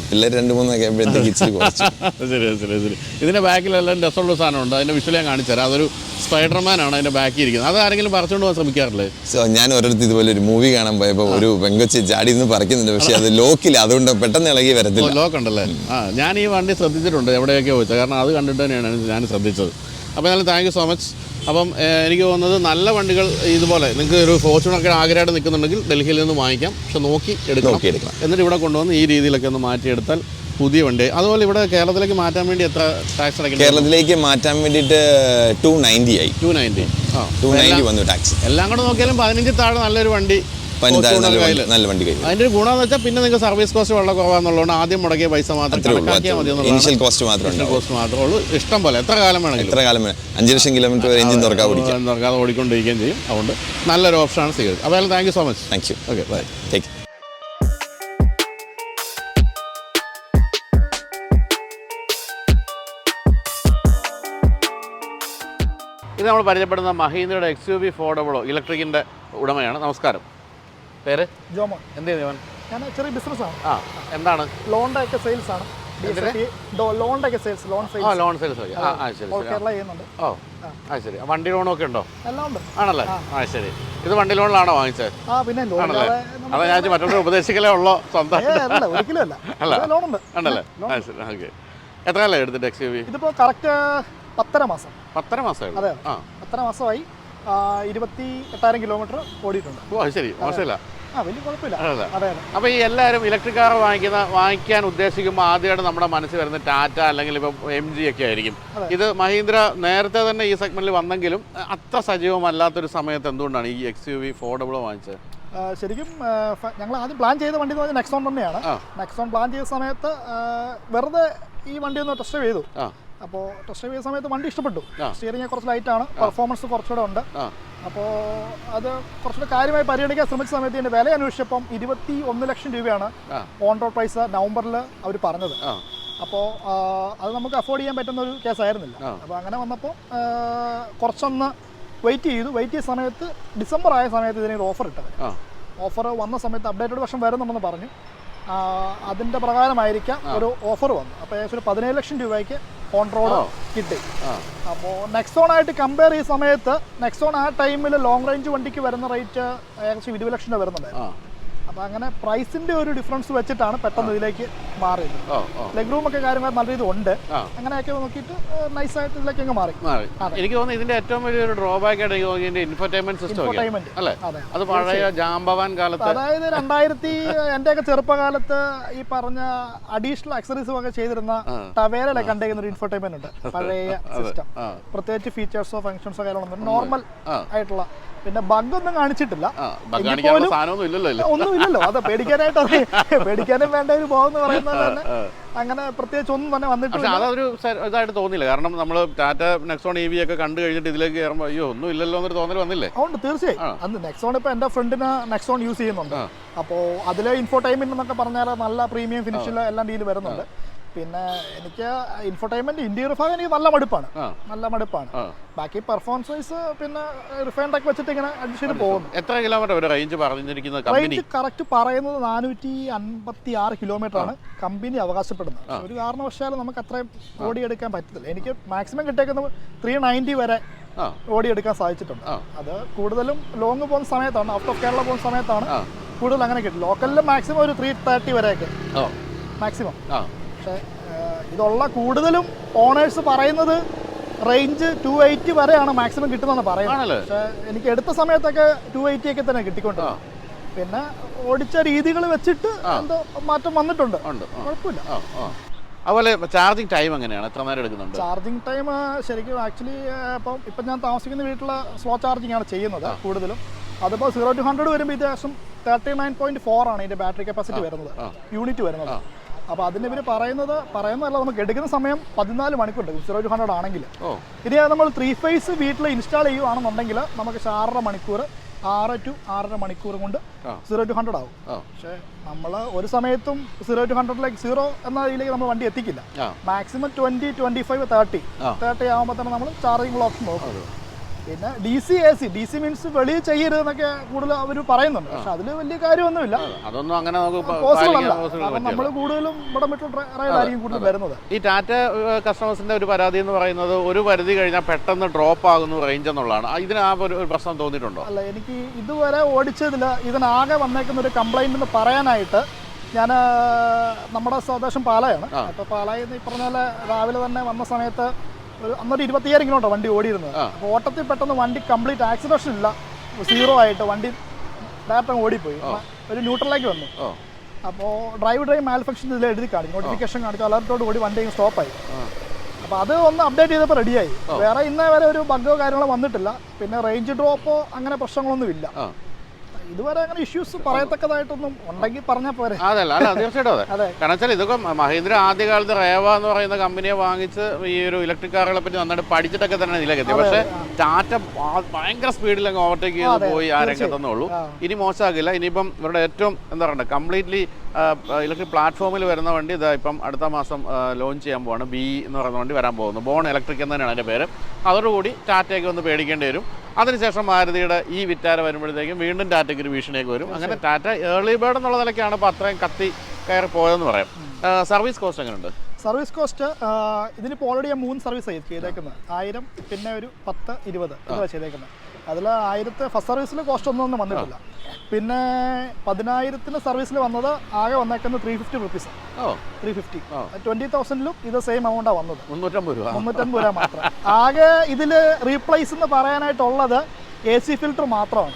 പിള്ളേർ രണ്ട് മൂന്നൊക്കെ ആയപ്പോഴത്തേക്ക് ഇച്ചിരി കുറച്ചു. ശരി ശരി ശരി. ഇതിന്റെ ബാക്കിലെല്ലാം രസമുള്ള സാധനമുണ്ട്. അതിന്റെ വിഷ്വൽ ഞാൻ കാണിച്ചു തരാം. അതൊരു സ്പൈഡർമാൻ ആണ് അതിന്റെ ബാക്കിൽ ഇരിക്കുന്നത് അത് ആരെങ്കിലും പറിച്ചുകൊണ്ട് പോകാൻ ശ്രമിക്കാറില്ലേ? സോ ഞാൻ ഒരിടത്ത് ഇതുപോലെ ഒരു മൂവി കാണാൻ പോയപ്പോൾ ഒരു പെങ്കൊച്ചി ചാടി നിന്ന് പറിക്കുന്നുണ്ട്. പക്ഷെ അത് ലോക്കില്ല. അതുകൊണ്ട് പെട്ടെന്ന് ഇളകി വരത്തില്ല. ലോക്ക് ഉണ്ടല്ലേ ആ ഞാൻ ഈ വണ്ടി ശ്രദ്ധിച്ചിട്ടുണ്ട് എവിടെയൊക്കെ പോയിച്ചത് കാരണം അത് കണ്ടിട്ട് തന്നെയാണ് ഞാൻ ശ്രദ്ധിച്ചത്. അപ്പോൾ എന്നാലും താങ്ക് യു സോ മച്ച് അപ്പം എനിക്ക് തോന്നുന്നത് നല്ല വണ്ടികൾ ഇതുപോലെ നിങ്ങൾക്ക് ഒരു ഫോർച്യൂണൊക്കെ ആഗ്രഹമായിട്ട് നിൽക്കുന്നുണ്ടെങ്കിൽ ഡൽഹിയിൽ നിന്ന് വാങ്ങിക്കാം. പക്ഷെ നോക്കി എടുക്കണം. എന്നിട്ട് ഇവിടെ കൊണ്ടുവന്ന് ഈ രീതിയിലൊക്കെ ഒന്ന് മാറ്റിയെടുത്താൽ പുതിയ വണ്ടി. അതുപോലെ ഇവിടെ കേരളത്തിലേക്ക് മാറ്റാൻ വേണ്ടി എത്ര ടാക്സ് അടയ്ക്കണം കേരളത്തിലേക്ക് മാറ്റാൻ വേണ്ടിയിട്ട് ടു നയന്റി ആയി. ടു നയന്റി ആ. ടു നയന്റി വന്നു ടാക്സ്. എല്ലാം കൂടെ നോക്കിയാലും പതിനഞ്ച് താഴെ നല്ലൊരു വണ്ടി Fortuner നല്ല വണ്ടി- നല്ല വണ്ടി കഴിഞ്ഞു അതിന്റെ ഒരു ഗുണമെന്ന് വെച്ചാൽ പിന്നെ നിങ്ങൾക്ക് സർവീസ് കോസ്റ്റ് വളരെ കുറവാന്നുള്ളതുകൊണ്ട് ആദ്യം മുടക്കിയ പൈസ മാത്രം അത്രേ ഉള്ളൂ കണക്കാക്കിയാൽ മതി ഇനിഷ്യൽ കോസ്റ്റ് മാത്രമേ ഉണ്ടാവും കോസ്റ്റ് മാത്രമേ ഉള്ളൂ. ഇഷ്ടം പോലെ. എത്ര കാലം വേണമെങ്കിലും. എത്ര കാലം വേണം? അഞ്ച് ലക്ഷം കിലോമീറ്റർ വരെ എഞ്ചിൻ തുറക്കാൻ ഓടിക്കാം. തുറക്കാതെ ഓടിക്കൊണ്ടിരിക്കുകയും ചെയ്യും. അതുകൊണ്ട് നല്ലൊരു ഓപ്ഷനാണ് സ്വീകരിച്ചത് അപ്പോൾ thank you so much thank you okay bye take ഇത് നമ്മൾ പരിചയപ്പെടുന്ന മഹീന്ദ്രയുടെ എക്സ് യു വി ഫോർഡബിളോ ഇലക്ട്രിക്കിന്റെ ഉടമയാണ്. നമസ്കാരം. പേര്? ജോമോൻ. എന്ത് ചെയ്യുന്നു ഞാൻ ചെറിയ ബിസിനസ്സാണ് ആ എന്താണ്? ലോണിന്റെ ഒക്കെ സെയിൽസ് ആണ് ലോണിന്റെ ഒക്കെ sales loan sales loan sales ആ ശരി കേരള ചെയ്യുന്നുണ്ട്. ഓ ആ ശരി. വണ്ടി ലോണൊക്കെ ഉണ്ടോ? എല്ലാം ഉണ്ട്. ആണല്ലേ? ആ. ശരി. ഇത് വണ്ടി ലോണിലാണോ വാങ്ങിച്ചത്? ആ പിന്നെ ആണല്ലേ? അതാ ഞാൻ മറ്റുള്ള ഉപദേശിക്കലേ ഉള്ളോ സ്വന്തം അല്ല ഒരിക്കലും അല്ല. അല്ല. ഇത് ലോണുണ്ട് ഉണ്ടല്ലേ ആ ശരി ഓക്കെ. എത്ര കാലം എടുത്തിട്ട് എക്സ് യു വി ഇതിപ്പോൾ കറക്റ്റ് പത്തര മാസം. പത്തര മാസം ഉള്ളൂ. അതെ. ആ. പത്തര മാസമായി ഇരുപത്തി എട്ടായിരം കിലോമീറ്റർ ഓടിയിട്ടുണ്ട്. ഓ ശരി. മോശമില്ല. വലിയ കുഴപ്പമില്ല. അതെ അപ്പോൾ ഈ എല്ലാരും ഇലക്ട്രിക് കാർ വാങ്ങിക്കുന്ന വാങ്ങിക്കാൻ ഉദ്ദേശിക്കുമ്പോൾ ആദ്യമായിട്ട് നമ്മുടെ മനസ്സിൽ വരുന്ന ടാറ്റ അല്ലെങ്കിൽ ഇപ്പം എം ജി ഒക്കെ ആയിരിക്കും. ഇത് മഹീന്ദ്ര നേരത്തെ തന്നെ ഈ സെഗ്മെന്റിൽ വന്നെങ്കിലും അത്ര സജീവമല്ലാത്തൊരു സമയത്ത് എന്തുകൊണ്ടാണ് ഈ എക്സ് യു വി ഫോർഡബിൾ വാങ്ങിച്ചത്? ശരിക്കും ഞങ്ങൾ ആദ്യം പ്ലാൻ ചെയ്ത വണ്ടി എന്ന് പറഞ്ഞാൽ നെക്സോൺ തന്നെയാണ്. നെക്സോൺ പ്ലാൻ ചെയ്ത സമയത്ത് വെറുതെ ഈ വണ്ടി ഒന്ന് ടെസ്റ്റ് ചെയ്തു. അപ്പോൾ ടെസ്റ്റ് ചെയ്ത സമയത്ത് വണ്ടി ഇഷ്ടപ്പെട്ടു. സ്റ്റിയറിംഗ് കുറച്ച് ലൈറ്റാണ് പെർഫോമൻസ് കുറച്ചുകൂടെ ഉണ്ട്. അപ്പോൾ അത് കുറച്ചുകൂടെ കാര്യമായി പരിഗണിക്കാൻ ശ്രമിച്ച സമയത്ത് എന്റെ വില അന്വേഷിച്ചപ്പം ഇരുപത്തി ഒന്ന് ലക്ഷം രൂപയാണ്. ഓൺ റോഡ് പ്രൈസ് നവംബറിൽ അവർ പറഞ്ഞത്. അപ്പോൾ അത് നമുക്ക് അഫോർഡ് ചെയ്യാൻ പറ്റുന്ന ഒരു കേസ് ആയിരുന്നില്ല. അപ്പോൾ അങ്ങനെ വന്നപ്പോൾ കുറച്ചൊന്ന് വെയിറ്റ് ചെയ്തു. വെയിറ്റ് ചെയ്ത സമയത്ത് ഡിസംബർ ആയ സമയത്ത് ഇതിനൊരു ഓഫർ ഇട്ടത്. ഓഫർ വന്ന സമയത്ത് അപ്ഡേറ്റഡ് വർഷം വരുന്നുണ്ടെന്ന് പറഞ്ഞു. അതിന്റെ പ്രകാരമായിരിക്കാം ഒരു ഓഫർ വന്നു അപ്പോൾ ഏകദേശം ഒരു പതിനേഴ് ലക്ഷം രൂപയ്ക്ക് ഓൺ റോഡ് കിട്ടി. അപ്പോ അപ്പോൾ നെക്സോൺ ആയിട്ട് കമ്പയർ ഈ സമയത്ത് നെക്സോൺ ആ ടൈമിൽ ലോങ് റേഞ്ച് വണ്ടിക്ക് വരുന്ന റേറ്റ് ഏകദേശം ഇരുപത് ലക്ഷം രൂപ വരുന്നുണ്ടായിരുന്നു. അപ്പോൾ അങ്ങനെ പ്രൈസിന്റെ ഒരു ഡിഫറൻസ് വെച്ചിട്ടാണ് പെട്ടെന്ന് ഇതിലേക്ക് മാറിയത്. ലെഗ് റൂം ഒക്കെ കാര്യങ്ങൾ നല്ല രീതി ഉണ്ട്. അങ്ങനെയൊക്കെ നോക്കിയിട്ട് നൈസ് ആയിട്ട് ഇതിലേക്ക് അങ്ങ് മാറി. എനിക്ക് തോന്നുന്നു ഇതിന്റെ ഏറ്റവും വലിയൊരു ഡ്രോബാക്ക് ആയിട്ട് എനിക്ക് ഇൻഫർടൈൻമെന്റ് സിസ്റ്റം ഒക്കെ അല്ലേ? അത്. പഴയ ജാംബവാൻ കാലത്ത് അതായത് രണ്ടായിരത്തി എന്റെയൊക്കെ ചെറുപ്പകാലത്ത് ഈ പറഞ്ഞ അഡീഷണൽ അക്സറീസും ഒക്കെ ചെയ്തിരുന്ന ടവേരയിലെ കണ്ടേക്കുന്ന ഒരു ഇൻഫർടൈൻമെന്റ് ഉണ്ട്. പഴയ സിസ്റ്റം പ്രത്യേകിച്ച് ഫീച്ചേഴ്സോ ഫങ്ഷൻസോ കാര്യങ്ങളൊന്നും നോർമൽ ആയിട്ടുള്ള പിന്നെ ബഗ് ഒന്നും കാണിച്ചിട്ടില്ല ഒന്നുമില്ലല്ലോ. അത് പേടിക്കാനായിട്ട് അത് പേടിക്കാനും വേണ്ട ഒരു ബോധം എന്ന് പറയുന്നത് തന്നെ. അങ്ങനെ പ്രത്യേകിച്ച് ഒന്നും തന്നെ വന്നിട്ടില്ല. അതൊരു ഇതായിട്ട് തോന്നില്ല കാരണം നമ്മൾ ടാറ്റ നെക്സോൺ ഇ വി ഒക്കെ കണ്ടു കഴിഞ്ഞിട്ട് ഇതിലേക്ക് കയറുമ്പോൾ അയ്യോ ഒന്നും ഇല്ലല്ലോ എന്നൊരു തോന്നൽ വന്നില്ലേ? ഉണ്ട് തീർച്ചയായും. അന്ന് നെക്സോൺ ഇപ്പൊ എന്റെ ഫ്രണ്ടിന് നെക്സോൺ യൂസ് ചെയ്യുന്നുണ്ട്. അപ്പോൾ അതിലെ ഇൻഫോ ഇൻഫോടൈൻമെന്റ് എന്നൊക്കെ പറഞ്ഞാൽ നല്ല പ്രീമിയം ഫിനിഷിൽ എല്ലാം ഡീൽ വരുന്നുണ്ട്. പിന്നെ എനിക്ക് ഇൻഫർടൈൻമെന്റ് ഇന്ത്യ റിഫാൻ എനിക്ക് നല്ല മടുപ്പാണ്. നല്ല മടുപ്പാണ്. ബാക്കി പെർഫോമൻസ് വൈസ് പിന്നെ റിഫൈൻഡ് ഒക്കെ വെച്ചിട്ട് ഇങ്ങനെ അഡ്ജസ്റ്റ് ചെയ്ത് പോകുന്നു. എത്ര കിലോമീറ്റർ റേഞ്ച് പറഞ്ഞിരിക്കുന്നത് റേഞ്ച് കറക്റ്റ് പറയുന്നത് നാനൂറ്റി അൻപത്തി ആറ് കിലോമീറ്റർ ആണ് കമ്പനി അവകാശപ്പെടുന്നത്. ഒരു കാരണവശാലും നമുക്ക് അത്രയും ഓടിയെടുക്കാൻ പറ്റത്തില്ല. എനിക്ക് മാക്സിമം കിട്ടിയേക്കുന്നത് ത്രീ നയന്റി വരെ ഓടിയെടുക്കാൻ സാധിച്ചിട്ടുണ്ട്. അത് കൂടുതലും ലോങ് പോകുന്ന സമയത്താണ്. ഔട്ട് ഓഫ് കേരള പോകുന്ന സമയത്താണ് കൂടുതൽ അങ്ങനെ കിട്ടും ലോക്കലിൽ മാക്സിമം ഒരു ത്രീ തേർട്ടി വരെയൊക്കെ. മാക്സിമം പക്ഷേ ഇതുള്ള കൂടുതലും ഓണേഴ്സ് പറയുന്നത് റേഞ്ച് ടു എയ്റ്റി വരെയാണ് മാക്സിമം കിട്ടുന്നതെന്ന് പറയുന്നത്. പക്ഷേ എനിക്ക് എടുത്ത സമയത്തൊക്കെ ടു എയ്റ്റി ഒക്കെ തന്നെ കിട്ടിക്കൊണ്ട് പിന്നെ ഓടിച്ച രീതികൾ വെച്ചിട്ട് എന്തോ മാറ്റം വന്നിട്ടുണ്ട്. കുഴപ്പമില്ല. അതുപോലെ ചാർജിങ് ടൈം എങ്ങനെയാണ്? എത്ര നേരം എടുക്കുന്നുണ്ട്? ചാർജിങ് ടൈം ശരിക്കും ആക്ച്വലി ഇപ്പം ഇപ്പം ഞാൻ താമസിക്കുന്ന വീട്ടിലെ സ്ലോ ചാർജിങ് ആണ് ചെയ്യുന്നത് കൂടുതലും. അതിപ്പോൾ സീറോ ടു ഹൺഡ്രഡ് വരുമ്പോൾ ഇത്യാവശ്യം തേർട്ടി നയൻ പോയിന്റ് ഫോർ ആണ് ഇതിന്റെ ബാറ്ററി കപ്പാസിറ്റി വരുന്നത്. യൂണിറ്റ് വരുന്നത്. അപ്പോൾ അതിന് ഇവർ പറയുന്നത് പറയുന്നതല്ല നമുക്ക് എടുക്കുന്ന സമയം പതിനാല് മണിക്കൂർ എടുക്കും സീറോ ടു ഹൺഡ്രഡ് ആണെങ്കിൽ ഇനി നമ്മൾ ത്രീ ഫേസ് വീട്ടിൽ ഇൻസ്റ്റാൾ ചെയ്യുവാണെന്നുണ്ടെങ്കിൽ നമുക്ക് ആറര മണിക്കൂർ ആറ് ടു ആറര മണിക്കൂർ കൊണ്ട്. സീറോ ടു ഹൺഡ്രഡ് ആവും. പക്ഷേ നമ്മൾ ഒരു സമയത്തും സീറോ ടു ഹൺഡ്രഡിലേക്ക് സീറോ എന്ന രീതിയിലേക്ക് നമ്മൾ വണ്ടി എത്തിക്കില്ല. Maximum twenty twenty five thirty. Thirty ആകുമ്പോൾ തന്നെ നമ്മൾ ചാർജിംഗ് ഓപ്ഷൻ നോക്കും. പിന്നെ D C A C D C means വെളിയിൽ ചെയ്യരുത് എന്നൊക്കെ കൂടുതൽ അവർ പറയുന്നുണ്ട്. പക്ഷെ അതിൽ വലിയ കാര്യമൊന്നുമില്ല. അതൊന്നും അങ്ങനെ. നമ്മൾ കൂടുതലും ഇവിടെ മെട്രോ റൈഡായിരിക്കും കൂടുതൽ വരുന്നത്. ഈ ടാറ്റ കസ്റ്റമേഴ്സിന്റെ ഒരു പരാതി എന്ന് പറയുന്നത് ഒരു പരിധി കഴിഞ്ഞാൽ പെട്ടെന്ന് ഡ്രോപ്പ് ആകുന്നു റേഞ്ച് എന്നുള്ളതാണ്. ഇതിന് ആ ഒരു ഒരു പ്രശ്നം തോന്നിയിട്ടുണ്ടോ? അല്ല എനിക്ക് ഇതുവരെ ഓടിച്ചതിൽ ഇതിനാകെ വന്നേക്കുന്ന ഒരു കംപ്ലൈന്റ് എന്ന് പറയാനായിട്ട് ഞാൻ നമ്മുടെ സ്വദേശം പാലയാണ്. അപ്പോൾ പാലായിൽ നിന്ന് ഈ പറഞ്ഞ പോലെ രാവിലെ തന്നെ വന്ന സമയത്ത് ഒരു അന്നൊരു ഇരുപത്തിയേഴ് കിലോമീറ്റർ വണ്ടി ഓടിയിരുന്നത്? അപ്പോൾ ഓട്ടത്തിൽ പെട്ടെന്ന് വണ്ടി കംപ്ലീറ്റ് ആക്സിഡക്ഷൻ ഇല്ല. സീറോ ആയിട്ട് വണ്ടി ഡയറക്റ്റ് ഓടിപ്പോയി. ഒരു ന്യൂട്രലിലേക്ക് വന്നു. അപ്പോൾ ഡ്രൈവ് ഡ്രൈവ് മാൽഫങ്ഷൻ ഇതിൽ എഴുതി കാണിക്കും നോട്ടിഫിക്കേഷൻ കാണിക്കും അലർട്ടോട് കൂടി വണ്ടി സ്റ്റോപ്പായി അപ്പോൾ അത് ഒന്ന് അപ്ഡേറ്റ് ചെയ്തപ്പോൾ റെഡിയായി വേറെ ഇന്നേ വരെ ഒരു ബഗ്ഗോ കാര്യങ്ങളോ വന്നിട്ടില്ല. പിന്നെ റേഞ്ച് ഡ്രോപ്പോ അങ്ങനെ പ്രശ്നങ്ങളൊന്നും ഇല്ല. ഇതുവരെ അങ്ങനെ ഇഷ്യൂസ് പറയത്തക്കതായിട്ടൊന്നും ഉണ്ടെങ്കിൽ പറഞ്ഞാൽ പോരെ. അതല്ല അല്ല തീർച്ചയായിട്ടും അതെ. കാരണം വെച്ചാൽ ഇതൊക്കെ മഹീന്ദ്ര ആദ്യകാലത്ത് റേവ എന്ന് പറയുന്ന കമ്പനിയെ വാങ്ങിച്ച് ഈ ഒരു ഇലക്ട്രിക് കാറുകളെ പറ്റി നന്നായിട്ട് പഠിച്ചിട്ടൊക്കെ തന്നെ ഇതിലേക്ക് പക്ഷെ പക്ഷേ ടാറ്റ ഭയങ്കര സ്പീഡിൽ അങ്ങ് ഓവർടേക്ക് ചെയ്ത് പോയി ആ തീർച്ചയായും. രംഗത്തെന്നേ ഉള്ളൂ ഇനി മോശമാകില്ല. ഇനിയിപ്പം ഇവരുടെ ഏറ്റവും എന്താ പറയുക കംപ്ലീറ്റ്ലി ഇലക്ട്രിക് പ്ലാറ്റ്ഫോമിൽ വരുന്ന വണ്ടി ഇതാ ഇപ്പം അടുത്ത മാസം ലോഞ്ച് ചെയ്യാൻ പോവാണ്. ബി എന്ന് പറയുന്ന വണ്ടി വരാൻ പോകുന്നു. ബോൺ ഇലക്ട്രിക് എന്ന് തന്നെയാണ് അതിന്റെ പേര്. അതോടുകൂടി ടാറ്റയ്ക്ക് ഒന്ന് പേടിക്കേണ്ടി വരും. അതിനുശേഷം മാരുതിയുടെ ഈ വിറ്റാര വരുമ്പോഴത്തേക്കും വീണ്ടും ടാറ്റയ്ക്ക് ഒരു ഭീഷണിയൊക്കെ വരും അങ്ങനെ ടാറ്റ ഏർലി ബേർഡ് എന്നുള്ള നിലയ്ക്കാണ് ഇപ്പോൾ അത്രയും കത്തി കയറി പോയതെന്ന് പറയാം. സർവീസ് കോസ്റ്റ് എങ്ങനെയുണ്ട് സർവീസ് കോസ്റ്റ് ഇതിനിപ്പോൾ ഓൾറെഡി ഞാൻ മൂന്ന് സർവീസ് ചെയ്തേക്കുന്നത് ആയിരം പിന്നെ ഒരു പത്ത് ഇരുപത് ഇതാണ് ചെയ്തേക്കുന്നത് അതിൽ ആയിരത്തെ ഫസ്റ്റ് സർവീസിൽ കോസ്റ്റ് ഒന്നും ഒന്നും വന്നിട്ടില്ല. പിന്നെ പതിനായിരത്തിന് സർവീസിൽ വന്നത് ആകെ വന്നേക്കുന്നത് three fifty rupees three fifty twenty തൗസൻഡിലും ഇത് സെയിം എമൗണ്ടാണ് വന്നത്. മുന്നൂറ്റമ്പത് രൂപ. മുന്നൂറ്റമ്പത് രൂപ മാത്രം. ആകെ ഇതിൽ റീപ്ലേസ് എന്ന് പറയാനായിട്ടുള്ളത് എ സി ഫിൽറ്റർ മാത്രമാണ്.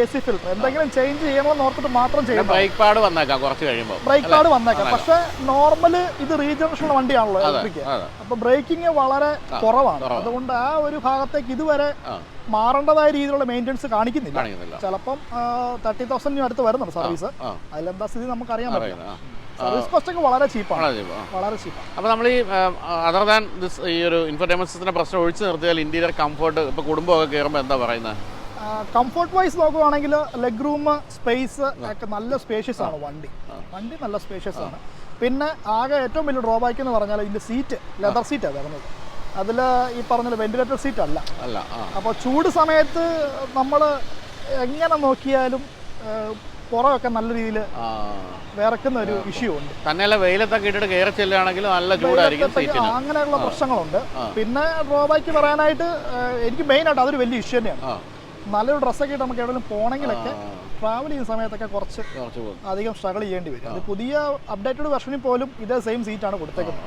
എ സി ഫിൽറ്റർ എന്തെങ്കിലും ചേഞ്ച് ചെയ്യണമെന്ന് ഓർത്തിട്ട് മാത്രം ചെയ്യണം ബ്രേക്ക് പാഡ് വന്നേക്കാം കുറച്ച് കഴിയുമ്പോൾ ബ്രേക്ക് പാഡ് വന്നേക്കാം. പക്ഷെ നോർമൽ ഇത് റീജനറേഷൻ വണ്ടിയാണല്ലോ ഇലക്ട്രിക് അപ്പൊ ബ്രേക്കിംഗ് വളരെ കുറവാണ്. അതുകൊണ്ട് ആ ഒരു ഭാഗത്തേക്ക് ഇതുവരെ മാറേണ്ടതായ രീതിയിലുള്ള മെയിന്റെനൻസ് കാണിക്കുന്നില്ല. ചിലപ്പം തേർട്ടി തൗസൻഡിന് അടുത്ത് വരുന്നുണ്ട് സർവീസ് അതിലെന്താ സ്ഥിതി നമുക്കറിയാൻ പറ്റില്ല. അറിയുന്നത് സർവീസ് കോസ്റ്റ് ഒക്കെ വളരെ ചീപ്പാണ് വളരെ ചീപ്പാണ് അപ്പോൾ നമ്മൾ ഈ അതർ ദാൻ ഈ ഒരു ഇൻഫർടൈൻമെന്റ് സിസ്റ്റത്തിന്റെ പ്രശ്നം ഒഴിച്ചു നിർത്തിയാൽ ഇന്റീരിയർ കംഫർട്ട് ഇപ്പോൾ കുടുംബമൊക്കെ കയറുമ്പോൾ എന്താ പറയുന്നത് കംഫോർട്ട് വൈസ് നോക്കുവാണെങ്കിൽ ലെഗ് റൂം സ്പേസ് ഒക്കെ നല്ല സ്പേഷ്യസ് ആണ് വണ്ടി. വണ്ടി നല്ല സ്പേഷ്യസ് ആണ്. പിന്നെ ആകെ ഏറ്റവും വലിയ ഡ്രോബാക്ക് എന്ന് പറഞ്ഞാൽ ഇതിന്റെ സീറ്റ് ലെതർ സീറ്റ് ആണ് വരുന്നത്. അതിൽ ഈ പറഞ്ഞ വെന്റിലേറ്റർ സീറ്റ് അല്ല. അപ്പോൾ ചൂട് സമയത്ത് നമ്മൾ എങ്ങനെ നോക്കിയാലും പുറമൊക്കെ നല്ല രീതിയിൽ. വിറക്കുന്ന ഒരു ഇഷ്യൂ ഉണ്ട്. തന്നെയല്ല വെയിലത്തൊക്കെ ഇട്ടിട്ട് കയറി ചെല്ലുകയാണെങ്കിൽ നല്ല ചൂടായിരിക്കും അങ്ങനെയുള്ള പ്രശ്നങ്ങളുണ്ട്. പിന്നെ ഡ്രോബാക്ക് പറയാനായിട്ട് എനിക്ക് മെയിൻ ആയിട്ട് അതൊരു വലിയ ഇഷ്യൂ തന്നെയാണ്. നല്ലൊരു ഡ്രസ്സൊക്കെ ഇട്ട് നമുക്ക് എവിടെയെങ്കിലും പോകണമെങ്കിലൊക്കെ ട്രാവൽ ചെയ്യുന്ന സമയത്തൊക്കെ കുറച്ച് അധികം സ്ട്രഗിൾ ചെയ്യേണ്ടി വരും. അത് പുതിയ അപ്ഡേറ്റഡ് വെർഷനിൽ പോലും ഇതേ സെയിം സീറ്റാണ് കൊടുത്തേക്കുന്നത്.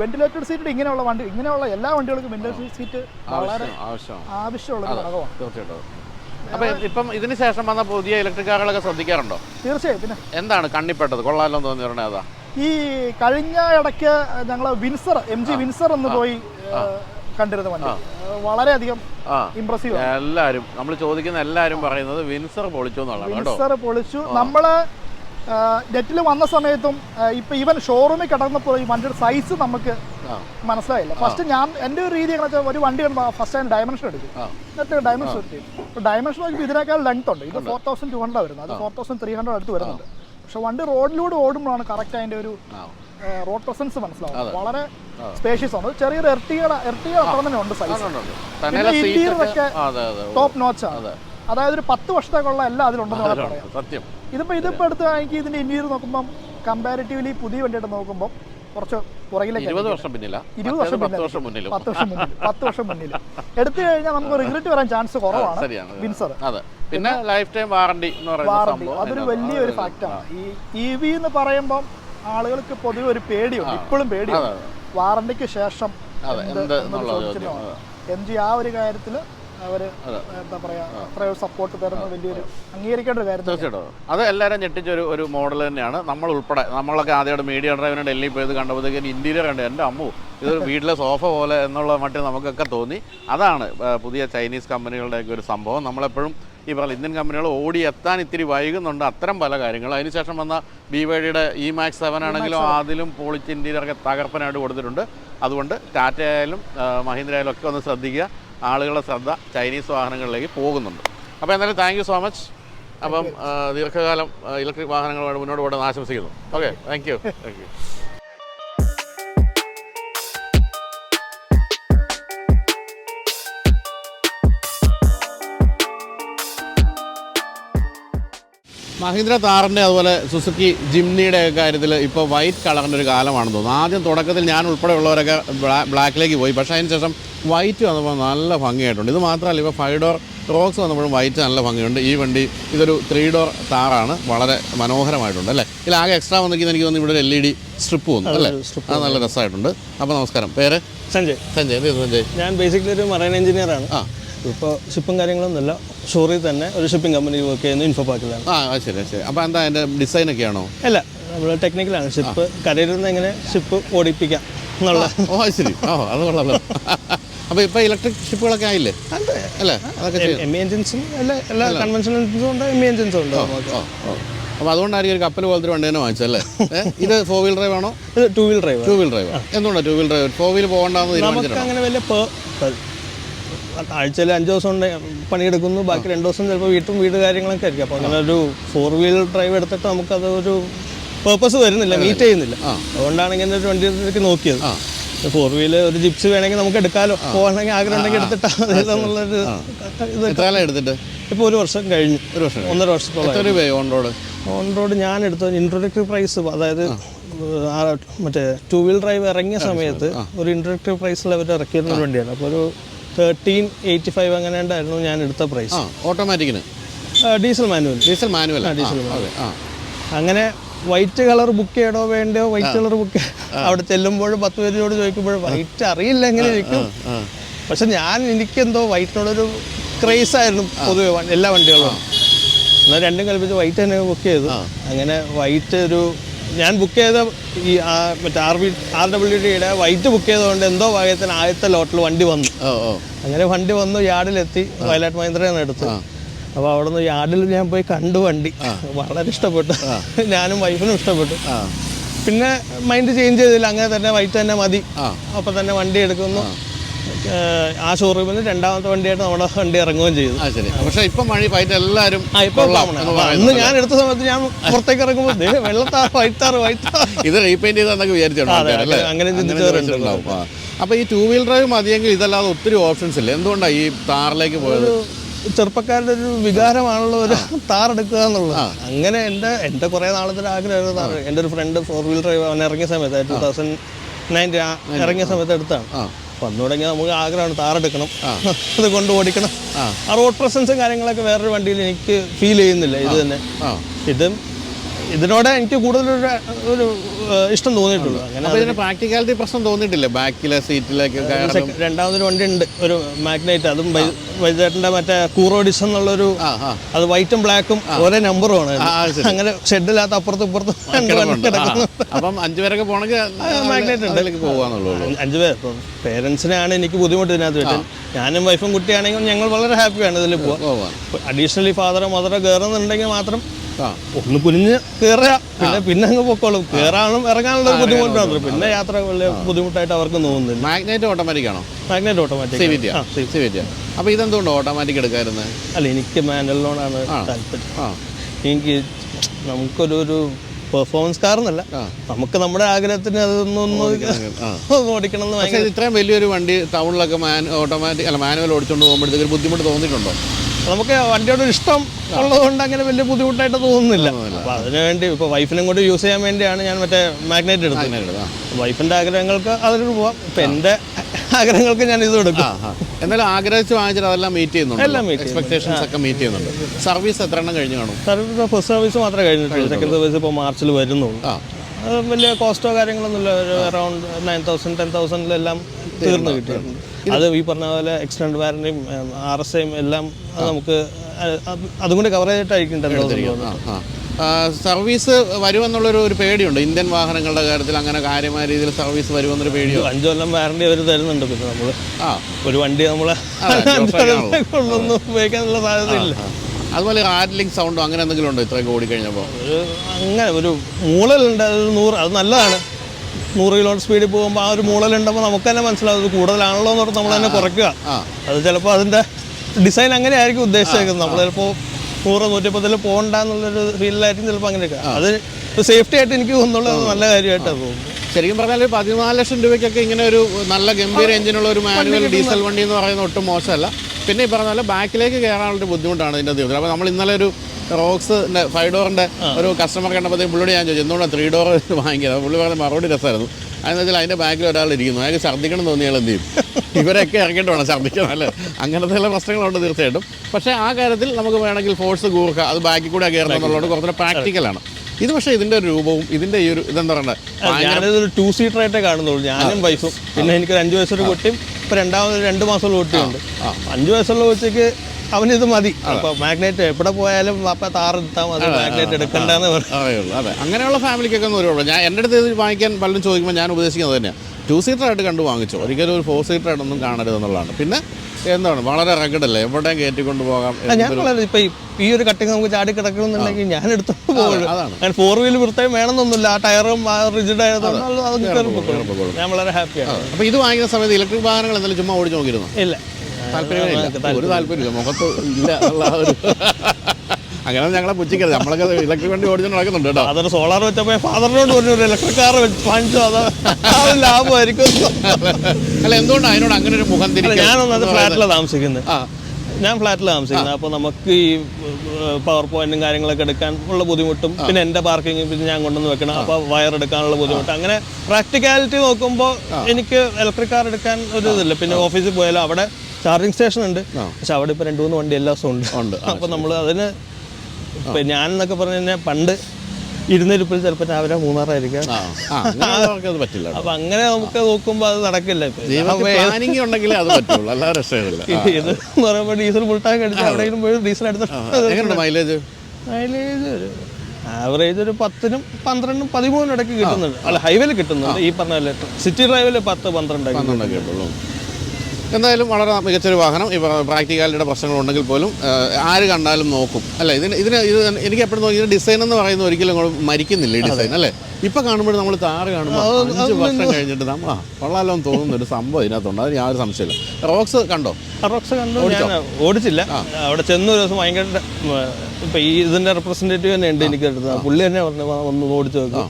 വെന്റിലേറ്റഡ് സീറ്റ് ഇങ്ങനെയുള്ള വണ്ടി ഇങ്ങനെയുള്ള എല്ലാ വണ്ടികൾക്കും വെന്റിലേറ്റഡ് സീറ്റ് വളരെ ആവശ്യമുള്ള ഒരു ഘടകമാണ്. തീർച്ചയായിട്ടും. അപ്പോൾ ഇപ്പം ഇതിന് ശേഷം വന്ന പുതിയ ഇലക്ട്രിക് കാറുകളൊക്കെ ശ്രദ്ധിക്കാറുണ്ടോ? തീർച്ചയായും. പിന്നെ എന്താണ് കണ്ണിപ്പെട്ടത്? കൊള്ളാലോ എന്ന് അതാ ഈ കഴിഞ്ഞ ഇടയ്ക്ക് ഞങ്ങൾ വിൻസർ എം ജി വിൻസർ എന്ന് പോയി കണ്ടിരുന്ന വണ്ടി. വളരെയധികം ഇംപ്രസീവ് എല്ലാവരും നമ്മൾ ചോദിക്കുന്ന എല്ലാവരും പറയുന്നത് വിൻസർ പൊളിച്ചു എന്നുള്ളതാണ് വിൻസർ പൊളിച്ചു. നമ്മൾ നെറ്റിൽ വന്ന സമയത്തും ഇപ്പൊ ഈവൻ ഷോറൂമിൽ കിടന്നപ്പോൾ ഈ വണ്ടിയുടെ സൈസ് നമുക്ക് മനസ്സിലായില്ല. ഫസ്റ്റ് ഞാൻ എന്റെ ഒരു രീതി എങ്ങനെ വെച്ചാൽ ഒരു വണ്ടി ഫസ്റ്റ് ടൈം ഡയമെൻഷൻ എടുക്കും. എന്നിട്ട് ഡയമെൻഷൻ എടുക്കും ഡയമെൻഷൻ നോക്കുമ്പോൾ ഇതിനേക്കാൾ ലെങ്ത് ഉണ്ട്. ഇത് ഫോർ തൗസൻഡ് ടു ഹൺഡ്രഡ് വരുന്നത്. അത് ഫോർ തൗസൻഡ് ത്രീ ഹൺഡ്രഡ് അടുത്ത് വരുന്നുണ്ട്. പക്ഷെ വണ്ടി റോഡിലൂടെ ഓടുമ്പോഴാണ് കറക്റ്റ് അതിന്റെ ഒരു റോഡ് പ്രസൻസ് മനസ്സിലാവും. വളരെ സ്പേഷ്യസ് ആണ്. ചെറിയൊരു എർട്ടിയുടെ എർട്ടിയുടെ അത്ര തന്നെ ഉണ്ട് സൈസ് ടോപ്പ് നോച്ച് ആണ്. അതായത് ഒരു പത്ത് വർഷത്തേക്കുള്ള എല്ലാം അതിലുണ്ടെന്ന് പറയാം സത്യം. ഇതിപ്പോ ഇതിപ്പോ എടുത്ത് എനിക്ക് ഇതിന്റെ ഇന്റീരിയർ നോക്കുമ്പോൾ കമ്പാരിറ്റീവ്ലി പുതിയ വണ്ടിയായിട്ട് നോക്കുമ്പോൾ കുറച്ച് പുറകിലേക്ക് ഇരുപത് വർഷം പിന്നില്ല ഇരുപത് വർഷം പത്ത്. വർഷം മുന്നിലും. പത്ത് വർഷം മുന്നിൽ പത്ത് വർഷം മുന്നിൽ. എടുത്തു കഴിഞ്ഞാൽ നമുക്ക് റിഗ്രറ്റ് വരാൻ ചാൻസ് കുറവാണ്. വിൻസർ അതെ. പിന്നെ ലൈഫ് ടൈം വാറണ്ടി വാറണ്ടി അതൊരു വലിയൊരു ഫാക്റ്റാണ് ഈ ഇ വി എന്ന് പറയുമ്പം ആളുകൾക്ക് പൊതുവെ ഒരു പേടിയുണ്ട്. ഇപ്പോഴും പേടിയുണ്ട്. വാറണ്ടിക്ക് ശേഷം. എം ജി ആ ഒരു കാര്യത്തിൽ അവർ എന്താ പറയാ അത്രയൊരു സപ്പോർട്ട് തരുന്ന വലിയൊരു അംഗീകരിക്കേണ്ട ഒരു കാര്യം. തീർച്ചയായിട്ടും. അത് എല്ലാവരും ഞെട്ടിച്ച ഒരു ഒരു മോഡൽ തന്നെയാണ്. നമ്മൾ ഉൾപ്പെടെ നമ്മളൊക്കെ ആദ്യമായിട്ട് മീഡിയ ഡ്രൈവിന് ഡൽഹി പോയത് കണ്ടപ്പോഴത്തേക്കും ഇന്റീരിയർ കണ്ട്. എന്റെ അമ്മു ഇത് വീട്ടിലെ സോഫ പോലെ എന്നുള്ള മട്ടിൽ നമുക്കൊക്കെ തോന്നി. അതാണ് പുതിയ ചൈനീസ് കമ്പനികളുടെയൊക്കെ ഒരു സംഭവം. നമ്മളെപ്പോഴും ഈ പറഞ്ഞ ഇന്ത്യൻ കമ്പനികൾ ഓടി എത്താൻ ഇത്തിരി വൈകുന്നുണ്ട്. അത്തരം പല കാര്യങ്ങൾ അതിനുശേഷം വന്ന ബി വൈഡിയുടെ ഇ മാക്സ് സെവൻ ആണെങ്കിലും അതിലും പോളിച്ച് ഇന്റീരിയറൊക്കെ തകർപ്പനായിട്ട് കൊടുത്തിട്ടുണ്ട്. അതുകൊണ്ട് ടാറ്റ ആയാലും മഹീന്ദ്ര ആയാലും ഒക്കെ ഒന്ന് ശ്രദ്ധിക്കുക. ആളുകളുടെ ശ്രദ്ധ ചൈനീസ് വാഹനങ്ങളിലേക്ക് പോകുന്നുണ്ട്. അപ്പോൾ എന്തായാലും താങ്ക് യു സോ മച്ച് അപ്പം ദീർഘകാലം ഇലക്ട്രിക് വാഹനങ്ങളുമായിട്ട് മുന്നോട്ട് പോകാൻ ആശംസിക്കുന്നു. Okay thank you thank you Mahindra താറിന്റെ അതുപോലെ സുസുക്കി ജിംനിയുടെ ഒക്കെ കാര്യത്തിൽ ഇപ്പോൾ വൈറ്റ് കളറിന്റെ ഒരു കാലമാണെന്ന് തോന്നുന്നു. ആദ്യം തുടക്കത്തിൽ ഞാൻ ഉൾപ്പെടെയുള്ളവരൊക്കെ ബ്ലാ ബ്ലാക്കിലേക്ക് പോയി. പക്ഷേ അതിന് ശേഷം വൈറ്റ് വന്നപ്പോൾ നല്ല ഭംഗിയായിട്ടുണ്ട്. ഇത് മാത്രമല്ല ഇപ്പോൾ ഫൈവ് ഡോർ റോക്സ് വന്നപ്പോഴും വൈറ്റ് നല്ല ഭംഗിയുണ്ട്. ഈ വണ്ടി ഇതൊരു ത്രീ ഡോർ താറാണ് വളരെ മനോഹരമായിട്ടുണ്ട് അല്ലേ? ഇതിലാകെ എക്സ്ട്രാ വന്നിരിക്കുന്ന എനിക്ക് തോന്നുന്നു ഇവിടെ ഒരു എൽ ഇ ഡി സ്ട്രിപ്പ് വന്നു അല്ലേ? അത് നല്ല രസമായിട്ടുണ്ട്. അപ്പോൾ നമസ്കാരം. പേര്? സഞ്ജയ്. സഞ്ജയ്. സഞ്ജയ്? ഞാൻ ബേസിക്കലി ഒരു മറൈൻ എഞ്ചിനീയറാണ് ആ. ഇപ്പോൾ ഷിപ്പും കാര്യങ്ങളൊന്നുമില്ല. ഷോറിൽ തന്നെ ഒരു ഷിപ്പിംഗ് കമ്പനി വർക്ക് ചെയ്യുന്ന ഇൻഫോ പാർക്കിലാണ് ആ അത് ശരി അത് ശരി. അപ്പോൾ എന്താ അതിന്റെ ഡിസൈനൊക്കെയാണോ അല്ല നമ്മൾ ടെക്നിക്കലാണ് ഷിപ്പ് കരയിൽ നിന്ന് എങ്ങനെ ഷിപ്പ് ഓടിപ്പിക്കാം എന്നുള്ള ഓ അത് ശരി. ഓ അത് കൊള്ളാം അപ്പോൾ ഇപ്പോൾ ഇലക്ട്രിക് ഷിപ്പുകളൊക്കെ ആയില്ലേ? അല്ലേ? അതൊക്കെ എം ഇ എഞ്ചിൻസും അല്ല എല്ലാ കൺവെൻഷണൽ എഞ്ചിൻസും ഉണ്ട് എം ഇ എഞ്ചിൻസും ഉണ്ട്. നമുക്ക് ഓ ഓ. അപ്പോൾ അതുകൊണ്ടായിരിക്കും ഒരു കപ്പൽ പോലത്തെ വണ്ടി തന്നെ വാങ്ങിച്ചല്ലേ അല്ലേ? ഇത് ഫോർ വീൽ ഡ്രൈവ് ആണോ? ഇത് two wheel drive two wheel drive എന്തുകൊണ്ടാണ് two wheel drive four wheel പോകണ്ടെന്ന് തീരുമാനിച്ചിട്ടുണ്ട് അങ്ങനെ വലിയ ആഴ്ചയിൽ അഞ്ച് ദിവസം ഉണ്ട് പണിയെടുക്കുന്നു. ബാക്കി രണ്ട് ദിവസം ചിലപ്പോൾ വീട്ടും വീട് കാര്യങ്ങളൊക്കെ ആയിരിക്കും. അപ്പോൾ അങ്ങനെ ഒരു ഫോർ വീലർ ഡ്രൈവ് എടുത്തിട്ട് നമുക്കത് ഒരു പേർപ്പസ് വരുന്നില്ല മീറ്റ് ചെയ്യുന്നില്ല. അതുകൊണ്ടാണ് ഇങ്ങനെ ഒരു വണ്ടി നോക്കിയത്. ഫോർ വീൽ ഒരു ജിപ്സ് വേണമെങ്കിൽ നമുക്ക് എടുക്കാലോ പോകണമെങ്കിൽ ആഗ്രഹം ഉണ്ടെങ്കിൽ എടുത്തിട്ടാ മതി എന്നുള്ളൊരു ഇത് എത്ര കാലം എടുത്തിട്ട്? ഇപ്പോൾ ഒരു വർഷം കഴിഞ്ഞു. ഒരു വർഷം. ഒന്നര വർഷത്തോളം ഓൺ റോഡ് ഓൺ റോഡ് ഞാൻ എടുത്ത ഇൻട്രൊഡക്റ്റീവ് പ്രൈസ് അതായത് മറ്റേ ടൂ വീൽ ഡ്രൈവ് ഇറങ്ങിയ സമയത്ത് ഒരു ഇൻട്രൊഡക്റ്റീവ് പ്രൈസിൽ അവർ ഇറക്കിയിരുന്ന വണ്ടിയാണ്. അപ്പോൾ ഒരു തേർട്ടീൻ എയ്റ്റി ഫൈവ് അങ്ങനെ ഉണ്ടായിരുന്നു ഞാൻ എടുത്ത price ഓട്ടോമാറ്റിക്കിന് diesel manual diesel manual diesel അങ്ങനെ വൈറ്റ് കളർ ബുക്ക് ചെയ്യണോ വേണ്ടയോ വൈറ്റ് കളർ ബുക്ക് അവിടെ ചെല്ലുമ്പോൾ പത്ത് പേരോട് ചോദിക്കുമ്പോൾ വൈറ്റ് അറിയില്ല എങ്ങനെ ഇരിക്കും പക്ഷെ ഞാൻ എനിക്കെന്തോ വൈറ്റിനോടൊരു ക്രേസ് ആയിരുന്നു പൊതുവെ എല്ലാ വണ്ടികളും. എന്നാൽ രണ്ടും കൽപ്പിച്ച് വൈറ്റ് തന്നെ ബുക്ക് ചെയ്തു. അങ്ങനെ വൈറ്റ് ഒരു ഞാൻ ബുക്ക് ചെയ്ത ഈ മറ്റേ ആർ ബി ആർ ഡബ്ല്യു ഡിയുടെ വൈറ്റ് ബുക്ക് ചെയ്തുകൊണ്ട് എന്തോ ഭാഗ്യത്തിന് ആദ്യത്തെ ലോട്ടിൽ വണ്ടി വന്നു. അങ്ങനെ വണ്ടി വന്നു യാർഡിലെത്തി വയലാട്ട് മഹീന്ദ്രയാണ് എടുത്തു അപ്പോൾ അവിടെ നിന്ന് യാർഡിൽ ഞാൻ പോയി കണ്ടു വണ്ടി. വളരെ ഇഷ്ടപ്പെട്ടു. ഞാനും വൈഫിനും ഇഷ്ടപ്പെട്ടു. പിന്നെ മൈൻഡ് ചേഞ്ച് ചെയ്തില്ല. അങ്ങനെ തന്നെ വൈറ്റ് തന്നെ മതി. അപ്പോൾ തന്നെ വണ്ടി എടുക്കുന്നു. ആ ഷോറൂമിൽ നിന്ന് രണ്ടാമത്തെ വണ്ടിയായിട്ട് നമ്മുടെ വണ്ടി ഇറങ്ങുകയും ചെയ്തു. ശരി. പക്ഷെ ഇപ്പൊ മഴ വൈറ്റ് എല്ലാവരും അന്ന് ഞാൻ എടുത്ത സമയത്ത് ഞാൻ പുറത്തേക്ക് ഇറങ്ങുമ്പോൾ വെള്ളത്താറ് വൈറ്റാറ് വൈറ്റാർ ഇത് റീപെയിന്റ് ചെയ്തെന്നൊക്കെ വിചാരിച്ചിട്ടുണ്ടോ അതെ, അല്ലേ? അങ്ങനെ. അപ്പൊ ഈ ടൂ വീൽ ഡ്രൈവ് മതിയെങ്കിൽ ഇതല്ലാതെ ഒത്തിരി ഓപ്ഷൻസ് ഇല്ല? എന്തുകൊണ്ടാണ് ഈ താറിലേക്ക് പോയത്? ചെറുപ്പക്കാരുടെ ഒരു വികാരമാണല്ലോ ഒരു താർ എടുക്കുക എന്നുള്ളത്. അങ്ങനെ എന്റെ എന്റെ കുറേ നാളത്തെ ആഗ്രഹമായിരുന്നു താർ എന്റെ ഒരു ഫ്രണ്ട് ഫോർ വീൽ ഡ്രൈവ് അവൻ ഇറങ്ങിയ സമയത്ത് ടൂ തൗസൻഡ് നയന്റി ഇറങ്ങിയ സമയത്ത് എടുത്താണ്. വന്നു തുടങ്ങിയാൽ നമുക്ക് ആഗ്രഹമാണ് താറെടുക്കണം. അത് കൊണ്ട് ഓടിക്കണം. ആ. റോഡ് പ്രസൻസും കാര്യങ്ങളൊക്കെ വേറൊരു വണ്ടിയിൽ എനിക്ക് ഫീൽ ചെയ്യുന്നില്ല. ഇത് തന്നെ. ഇതും ഇതിനോട് എനിക്ക് കൂടുതലൊരു ഒരു ഇഷ്ടം തോന്നിയിട്ടുള്ളൂ അങ്ങനെ ഇതിന് പ്രാക്ടിക്കാലിറ്റി പ്രശ്നം തോന്നിയിട്ടില്ല? ബാക്കിലെ സീറ്റിലേക്ക് രണ്ടാമതൊരു വണ്ടി ഉണ്ട് ഒരു മാഗ്നൈറ്റ് അതും വൈദ്യേട്ടന്റെ മറ്റേ കൂറോഡിസ് എന്നുള്ളൊരു അത് വൈറ്റും ബ്ലാക്കും ഒരേ നമ്പറുമാണ് അങ്ങനെ ഷെഡില്ലാത്ത അപ്പുറത്തും ഇപ്പുറത്തും അപ്പം അഞ്ചു പേരൊക്കെ പോകണമെങ്കിൽ magnet ഉണ്ട്. പോകാന്നുള്ളൂ അഞ്ചു പേർ ഇപ്പം പേരൻസിനാണ് എനിക്ക് ബുദ്ധിമുട്ട് ഇതിനകത്ത് വെച്ചാൽ ഞാനും വൈഫും കുട്ടിയാണെങ്കിലും ഞങ്ങൾ വളരെ ഹാപ്പിയാണ് ഇതിൽ പോവാൻ. അഡീഷണലി ഫാദറോ മദറോ കയറുന്നുണ്ടെങ്കിൽ മാത്രം ഒന്ന് പുലിഞ്ഞ് കയറുക പിന്നെ പിന്നെ അങ്ങ് പൊക്കോളും. കയറാനും ഇറങ്ങാനുള്ള ബുദ്ധിമുട്ടാണ്. ബുദ്ധിമുട്ട് പിന്നെ യാത്ര വലിയ ബുദ്ധിമുട്ടായിട്ട് അവർക്ക് തോന്നുന്നില്ല. മാഗ്നറ്റ് ഓട്ടോമാറ്റിക് ആണോ? Magnite automatic C V T C V T അപ്പൊ ഇതെന്തുകൊണ്ട് ഓട്ടോമാറ്റിക് എടുക്കാറുണ്ട് അല്ല എനിക്ക് മാനുവലിനോടാണ് താല്പര്യം. എനിക്ക് നമുക്കൊരു ഒരു പെർഫോമൻസ് കാർ എന്നല്ല. നമുക്ക് നമ്മുടെ ആഗ്രഹത്തിന് അതൊന്നും ഓടിക്കണം ഇത്രയും വലിയൊരു വണ്ടി ടൗണിലൊക്കെ മാൻ ഓട്ടോമാറ്റിക് അല്ല മാനുവൽ ഓടിച്ചുകൊണ്ട് പോകുമ്പോഴത്തേക്ക് ബുദ്ധിമുട്ട് തോന്നിയിട്ടുണ്ടോ? നമുക്ക് വണ്ടിയോട് ഇഷ്ടം ഉള്ളതുകൊണ്ട് അങ്ങനെ വലിയ ബുദ്ധിമുട്ടായിട്ട് തോന്നുന്നില്ല. അപ്പോൾ അതിനുവേണ്ടി വേണ്ടി ഇപ്പോൾ വൈഫിനും കൂടി യൂസ് ചെയ്യാൻ വേണ്ടിയാണ് ഞാൻ മറ്റേ മാഗ്നറ്റ് എടുത്തത്. വൈഫിന്റെ വൈഫിന്റെ ആഗ്രഹങ്ങൾക്ക് അതിന് പോവാം ഇപ്പം എന്റെ ആഗ്രഹങ്ങൾക്ക് ഞാൻ ഇത് എടുക്കും. എന്തായാലും. എന്നാലും ആഗ്രഹിച്ച് വാങ്ങിച്ചിട്ട് അതെല്ലാം മീറ്റ് ചെയ്യുന്നുണ്ട്. എല്ലാം എക്സ്പെക്ടേഷൻസ് ഒക്കെ മീറ്റ് ചെയ്യുന്നുണ്ട്. സർവീസ് എത്ര എണ്ണം കഴിഞ്ഞു കാണും? സർവീസ് ഫസ്റ്റ് സർവീസ് മാത്രമേ കഴിഞ്ഞിട്ടുള്ളൂ. സെക്കൻഡ് സർവീസ് ഇപ്പോൾ മാർച്ചിൽ വരുന്നുള്ളൂ. വലിയ കോസ്റ്റോ കാര്യങ്ങളൊന്നുമില്ല. ഒരു അറൗണ്ട് നയൻ തൗസൻഡ് ടെൻ തൗസൻഡിലെല്ലാം തീർന്നു കിട്ടിയിട്ടുണ്ട്. അത് ഈ പറഞ്ഞ പോലെ എക്സ്റ്റൻഡ് വാറന്റിയും ആർ എസ് ഐയും എല്ലാം നമുക്ക് അതുകൊണ്ട് കവർ ചെയ്തിട്ടായിരിക്കും ടെൻ തൗസൻഡ് സർവീസ് വരുമെന്നുള്ളൊരു ഒരു പേടിയുണ്ട്. ഇന്ത്യൻ വാഹനങ്ങളുടെ കാര്യത്തിൽ അങ്ങനെ കാര്യമായ രീതിയിൽ സർവീസ് വരുമെന്നൊരു പേടിയോ അഞ്ചു കൊല്ലം വാറണ്ടി അവർ തരുന്നുണ്ട് പിന്നെ നമ്മൾ ആ. ഒരു വണ്ടി നമ്മൾ ഉപയോഗിക്കാനുള്ള സാധ്യതയില്ല. ഇല്ല അതുപോലെ റാറ്റ്ലിംഗ് സൗണ്ടോ അങ്ങനെ എന്തെങ്കിലും ഉണ്ടോ ഇത്രയൊക്കെ ഓടിക്കഴിഞ്ഞപ്പോൾ അങ്ങനെ ഒരു മൂളലുണ്ട്. അത് നൂറ് അത് നല്ലതാണ്. നൂറ് കിലോമീറ്റർ സ്പീഡിൽ പോകുമ്പോൾ ആ ഒരു മൂളലുണ്ടാകുമ്പോൾ നമുക്ക് തന്നെ മനസ്സിലാവും അത് കൂടുതലാണല്ലോ എന്ന് പറഞ്ഞ് നമ്മൾ തന്നെ കുറയ്ക്കുക. അത് ചിലപ്പോൾ അതിന്റെ ഡിസൈൻ അങ്ങനെ ആയിരിക്കും ഉദ്ദേശിച്ചേക്കുന്നത്. നമ്മൾ ചിലപ്പോൾ നൂറ് നൂറ്റിപ്പത്തിൽ പോകണ്ട എന്നുള്ളൊരു ഫീലിലായിരിക്കും ചിലപ്പോൾ അങ്ങനെയൊക്കെ അത് സേഫ്റ്റി ആയിട്ട് എനിക്ക് തോന്നുന്നുള്ളത് നല്ല കാര്യമായിട്ടാണ് തോന്നുന്നു ശരിക്കും പറഞ്ഞാൽ ഒരു പതിനാല് ലക്ഷം രൂപയ്ക്കൊക്കെ ഇങ്ങനെ ഒരു നല്ല ഗംഭീര എഞ്ചിനുള്ള ഒരു മാനുവൽ ഡീസൽ വണ്ടി എന്ന് പറയുന്നത് ഒട്ടും മോശമല്ല. പിന്നെ ഈ പറഞ്ഞ പോലെ ബാക്കിലേക്ക് കയറാനുള്ള ബുദ്ധിമുട്ടാണ് ഇതിന്റെ തീവ്രത. അപ്പോൾ നമ്മൾ ഇന്നലെ ഒരു റോക്സിന്റെ ഫൈവ് ഡോറിന്റെ ഒരു കസ്റ്റമർ കണ്ടപ്പോഴത്തേക്കും പുള്ളിയോട് ഞാൻ ചോദിച്ചു എന്തുകൊണ്ടാണ് ത്രീ ഡോർ വാങ്ങിയത്? പുള്ളി പറഞ്ഞ മറുപടി രസമായിരുന്നു. അതെന്ന് വെച്ചാൽ അതിന്റെ ബാക്കിൽ ഒരാൾ ഇരിക്കുന്നു. അയാൾക്ക് ഛർദ്ദിക്കണം തോന്നിയാൽ എന്ത് ചെയ്യും? ഇവരൊക്കെ ഇറങ്ങിയിട്ട് വേണം ഛർദ്ദിക്കണം അല്ലേ? അങ്ങനത്തെ ചില പ്രശ്നങ്ങളുണ്ട് തീർച്ചയായിട്ടും. പക്ഷേ ആ കാര്യത്തിൽ നമുക്ക് വേണമെങ്കിൽ ഫോഴ്സ് കൂർക്കുക അത് ബാക്കിൽ കൂടെ കയറണം എന്നുള്ളത് കുറച്ചുകൂടെ പ്രാക്ടിക്കലാണ് ഇത് പക്ഷേ ഇതിന്റെ ഒരു രൂപവും ഇതിന്റെ ഈ ഒരു ഇതെന്താ പറയുന്നത് ഒരു ടു സീറ്റർ ആയിട്ടേ കാണുന്നുള്ളൂ. ഞാനും വൈഫും പിന്നെ എനിക്കൊരു അഞ്ച് വയസ്സൊരു കുട്ടിയും ഇപ്പം രണ്ടാമത് രണ്ട് മാസമുള്ള കുട്ടിയുണ്ട്. അഞ്ച് വയസ്സുള്ള കുട്ടിക്ക് അവനിത് മതി. അപ്പൊ മാഗ്നറ്റ് എവിടെ പോയാലും അപ്പം താറെടുത്താൽ മതി. മാഗ്നറ്റ് എടുക്കണ്ടെന്ന് പറയുള്ളൂ അതെ അങ്ങനെയുള്ള ഫാമിലിക്കൊക്കെ ഒന്നും ഒരു ഞാൻ എന്റെ അടുത്ത് ഇത് വാങ്ങിക്കാൻ പലരും ചോദിക്കുമ്പോൾ ഞാൻ ഉപദേശിക്കുന്നത് തന്നെയാണ്. ടു സീറ്റർ ആയിട്ട് കണ്ടു വാങ്ങിച്ചോ? ഒരിക്കലും ഒരു ഫോർ സീറ്റർ ആയിട്ടൊന്നും കാണരുത് എന്നുള്ളതാണ്. പിന്നെ എന്താണ്? വളരെ റഗഡല്ലേ? എവിടെയും കയറ്റിക്കൊണ്ട് കൊണ്ടുപോകാം. ഞാൻ വളരെ ഈ- ഒരു കട്ടിങ് നമുക്ക് ചാടി കിടക്കണമെന്നുണ്ടെങ്കിൽ ഞാൻ എടുത്തോണ്ട് പോകും അതാണ്. ഫോർ വീൽ വൃത്തിയും വേണമെന്നൊന്നുമില്ല. ആ ടയറും റിജിഡ് ആയതുകൊണ്ട് ഞാൻ വളരെ ഹാപ്പിയാണ് അപ്പൊ ഇത് വാങ്ങിക്കുന്ന സമയത്ത് ഇലക്ട്രിക് വാഹനങ്ങൾ എന്തായാലും ചുമ്മാ ഓടിച്ചു നോക്കിയിരുന്നു? ഇല്ല. താല്പര്യമില്ല. ഒരു താല്പര്യമില്ല. മുഖത്ത് ഇല്ല എന്നുള്ള ആ ഒരു അങ്ങനെ ഞങ്ങളെ പുച്ഛിക്കരുത്. നമ്മളൊക്കെ ഇലക്ട്രിക് വണ്ടി ഓടിച്ചുകൊണ്ട് നടക്കുന്നുണ്ട് കേട്ടോ. അതൊരു സോളാർ വെച്ചപ്പോൾ ഫാദറിനോട് പറഞ്ഞു ഒരു ഇലക്ട്രിക് കാർ വാങ്ങിച്ചു അത് ലാഭമായിരിക്കും. അല്ല എന്തുകൊണ്ടാണ് അതിനോട് അങ്ങനെ ഒരു മുഖം തിരിക്കുക ഞാനൊന്നത് ഫ്ലാറ്റിലാണ് താമസിക്കുന്നത് ഞാൻ ഫ്ലാറ്റിൽ താമസിക്കുന്നത് അപ്പോൾ നമുക്ക് ഈ പവർ പോയിന്റും കാര്യങ്ങളൊക്കെ എടുക്കാൻ ഉള്ള ബുദ്ധിമുട്ടും പിന്നെ എന്റെ പാർക്കിംഗ് പിന്നെ ഞാൻ കൊണ്ടുവന്ന് വെക്കണം അപ്പോൾ വയർ എടുക്കാനുള്ള ബുദ്ധിമുട്ട്. അങ്ങനെ പ്രാക്ടിക്കാലിറ്റി നോക്കുമ്പോൾ എനിക്ക് ഇലക്ട്രിക് കാർ എടുക്കാൻ ഒരു ഇതില്ല. പിന്നെ ഓഫീസിൽ പോയാലും അവിടെ ചാർജിങ് സ്റ്റേഷൻ ഉണ്ട്. പക്ഷെ അവിടെ ഇപ്പോൾ രണ്ട് മൂന്ന് വണ്ടി എല്ലാ ദിവസവും ഉണ്ട്. ഉണ്ട്. അപ്പോൾ നമ്മൾ അതിന് ഇപ്പം ഞാനെന്നൊക്കെ പറഞ്ഞു കഴിഞ്ഞാൽ പണ്ട് ഇരുന്നിരിപ്പിൽ ചിലപ്പോൾ രാവിലെ മൂന്നാറായിരിക്കാം. അത് പറ്റില്ല. അപ്പൊ അങ്ങനെ നമുക്ക് നോക്കുമ്പോൾ അത് നടക്കില്ല പ്ലാനിങ് ഉണ്ടെങ്കിലേ അത് പറ്റുള്ളൂ. അല്ലാതെ രക്ഷയില്ല. ഇത് എന്ന് പറയുമ്പോൾ ഡീസൽ ഫുൾ ടാങ്ക് അടിച്ച് എവിടെയെങ്കിലും പോയി ഡീസൽ എടുത്തിട്ട് മൈലേജ് മൈലേജ് ഒരു ആവറേജ് ഒരു പത്തിനും പന്ത്രണ്ടും പതിമൂന്നിനും ഇടയ്ക്ക് കിട്ടുന്നുണ്ട്. അല്ല ഹൈവേയിൽ കിട്ടുന്നുണ്ട്. ഈ പറഞ്ഞ സിറ്റി ഡ്രൈവിൽ പത്ത് പന്ത്രണ്ട് എന്തായാലും വളരെ മികച്ചൊരു വാഹനം. ഇപ്പോൾ പ്രാക്ടിക്കാലിറ്റിയുടെ പ്രശ്നങ്ങളുണ്ടെങ്കിൽ പോലും ആര് കണ്ടാലും നോക്കും. അല്ല ഇതിന് ഇതിന് ഇത് എനിക്ക് എപ്പോഴും തോന്നി ഇതിന്റെ ഡിസൈൻ എന്ന് പറയുന്ന ഒരിക്കലും മരിക്കുന്നില്ല ഈ ഡിസൈൻ അല്ലേ? ഇപ്പം കാണുമ്പോൾ നമ്മൾ താറ് കാണുമ്പോൾ അഞ്ച് വർഷം കഴിഞ്ഞിട്ട് നമ്മൾ ആ കൊള്ളാലോ എന്ന് തോന്നുന്ന ഒരു സംഭവം ഇതിനകത്തുണ്ട്. അതിന് യാതൊരു സംശയമില്ല. റോക്സ് കണ്ടോ? റോക്സ് കണ്ടോ. ഓടിച്ചില്ല. അവിടെ ചെന്ന ഒരു ദിവസം ഭയങ്കര ഇപ്പം ഈ ഇതിന്റെ റെപ്രസെന്റേറ്റീവ് തന്നെ ഉണ്ട് എനിക്ക് പുള്ളി തന്നെ പറഞ്ഞു "വാ, ഒന്ന് ഓടിച്ചു നോക്കും.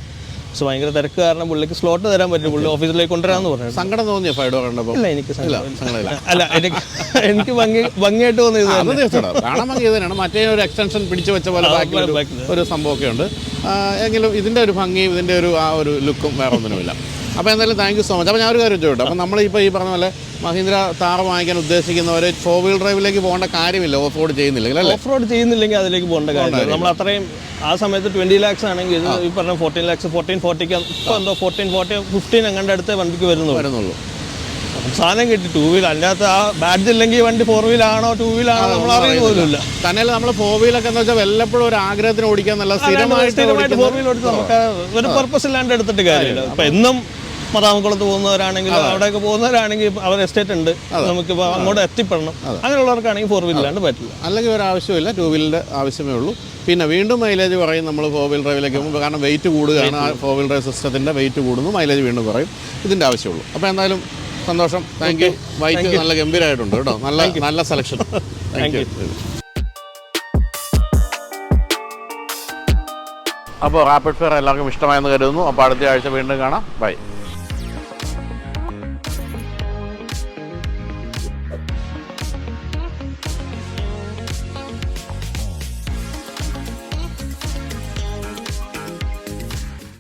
പക്ഷെ ഭയങ്കര തിരക്ക് കാരണം പുള്ളിക്ക് സ്ലോട്ട് തരാൻ പറ്റില്ല. പുള്ളി ഓഫീസിലേക്ക് കൊണ്ടുവരാന്ന് പറഞ്ഞു സങ്കടം തോന്നിയോ ഫൈഡോ കണ്ടപ്പോൾ? അല്ല എനിക്ക് അല്ല എനിക്ക് എനിക്ക് ഭംഗി ഭംഗിയായിട്ട് തോന്നിയത് കാണാൻ ഭംഗി തന്നെയാണ്. മറ്റേ ഒരു എക്സ്റ്റൻഷൻ പിടിച്ചു വെച്ച പോലെ ഒരു-. സംഭവമൊക്കെ ഉണ്ട്. എങ്കിലും ഇതിന്റെ ഒരു ഭംഗിയും ഇതിന്റെ ഒരു ആ ഒരു ലുക്കും വേറെ ഒന്നിനുമില്ല. അപ്പോൾ എന്തായാലും താങ്ക് യു സോ മച്ച് അപ്പോൾ ഞാൻ ഒരു കാര്യം ചോദിച്ചു അപ്പോൾ നമ്മളിപ്പോൾ ഈ പറഞ്ഞ പോലെ മഹീന്ദ്ര താർ വാങ്ങിക്കാൻ ഉദ്ദേശിക്കുന്നവർ ഫോർ വീൽ ഡ്രൈവിലേക്ക് പോകേണ്ട കാര്യമില്ല. ഓഫ് റോഡ് ചെയ്യുന്നില്ലെങ്കിൽ അല്ലേ? ഓഫ് റോഡ് ചെയ്യുന്നില്ലെങ്കിൽ അതിലേക്ക് പോകേണ്ട കാര്യമില്ല. നമ്മൾ അത്രയും ആ സമയത്ത് ട്വന്റി ലാക്സ് ആണെങ്കിൽ ഇത് ഈ പറഞ്ഞ ഫോർട്ടീൻ ലാക്സ് ഫോർട്ടീൻ ഫോർട്ടിക്ക് ഇപ്പോൾ എന്തോ ഫോർട്ടീൻ ഫോർട്ടി ഫിഫ്റ്റീൻ അങ്ങാണ്ട് അടുത്ത് വണ്ടിക്ക് വരുന്നു വരുന്നുള്ളൂ. സാധനം കിട്ടി ടൂ വീൽ അല്ലാത്ത ആ ബാഡ്ജ് ഇല്ലെങ്കിൽ വണ്ടി ഫോർ വീലാണോ ടൂ വീലാണോ നമ്മൾ അറിയുന്ന പോലുമില്ല. തന്നെയല്ല നമ്മൾ ഫോർ വീലൊക്കെ എന്ന് വെച്ചാൽ വല്ലപ്പോഴും ഒരു ആഗ്രഹത്തിന് ഓടിക്കാൻ നല്ല സ്ഥിരമായിട്ട് ഫോർ വീൽ ഓടിച്ച് നമുക്ക് ഒരു പർപ്പസ് ഇല്ലാണ്ട് എടുത്തിട്ട് കാര്യമില്ല. അപ്പം എന്നും മതാമക്കുളത്ത് പോകുന്നവരാണെങ്കിൽ അവിടെയൊക്കെ പോകുന്നവരാണെങ്കിൽ അവർ എസ്റ്റേറ്റ് ഉണ്ട്. നമുക്ക് അങ്ങോട്ട് എത്തിപ്പെടണം. അങ്ങനെയുള്ളവർക്കാണെങ്കിൽ ഫോർ വീൽ ഇല്ലാണ്ട് പറ്റില്ല. അല്ലെങ്കിൽ ഒരു ആവശ്യമില്ല ടൂ വീലിന്റെ ആവശ്യമേ ഉള്ളൂ. പിന്നെ വീണ്ടും മൈലേജ് കുറയും നമ്മൾ ഫോർ വീൽ ഡ്രൈവിലേക്ക് പോകുമ്പോൾ കാരണം വെയിറ്റ് കൂടുകയാണ് ആ ഫോർ വീൽ ഡ്രൈവ് സിസ്റ്റത്തിന്റെ വെയിറ്റ് കൂടുന്നു മൈലേജ് വീണ്ടും കുറയും. ഇതിന്റെ ആവശ്യമുള്ളൂ. അപ്പോൾ എന്തായാലും സന്തോഷം. താങ്ക് യു ബൈക്ക് നല്ല ഗംഭീരമായിട്ടുണ്ട് കേട്ടോ. നല്ല നല്ല സെലക്ഷൻ താങ്ക് യു അപ്പോൾ റാപ്പിഡ് ഫെയർ എല്ലാവർക്കും ഇഷ്ടമായെന്ന് കരുതുന്നു. അപ്പോൾ അടുത്ത ആഴ്ച വീണ്ടും കാണാം. ബൈ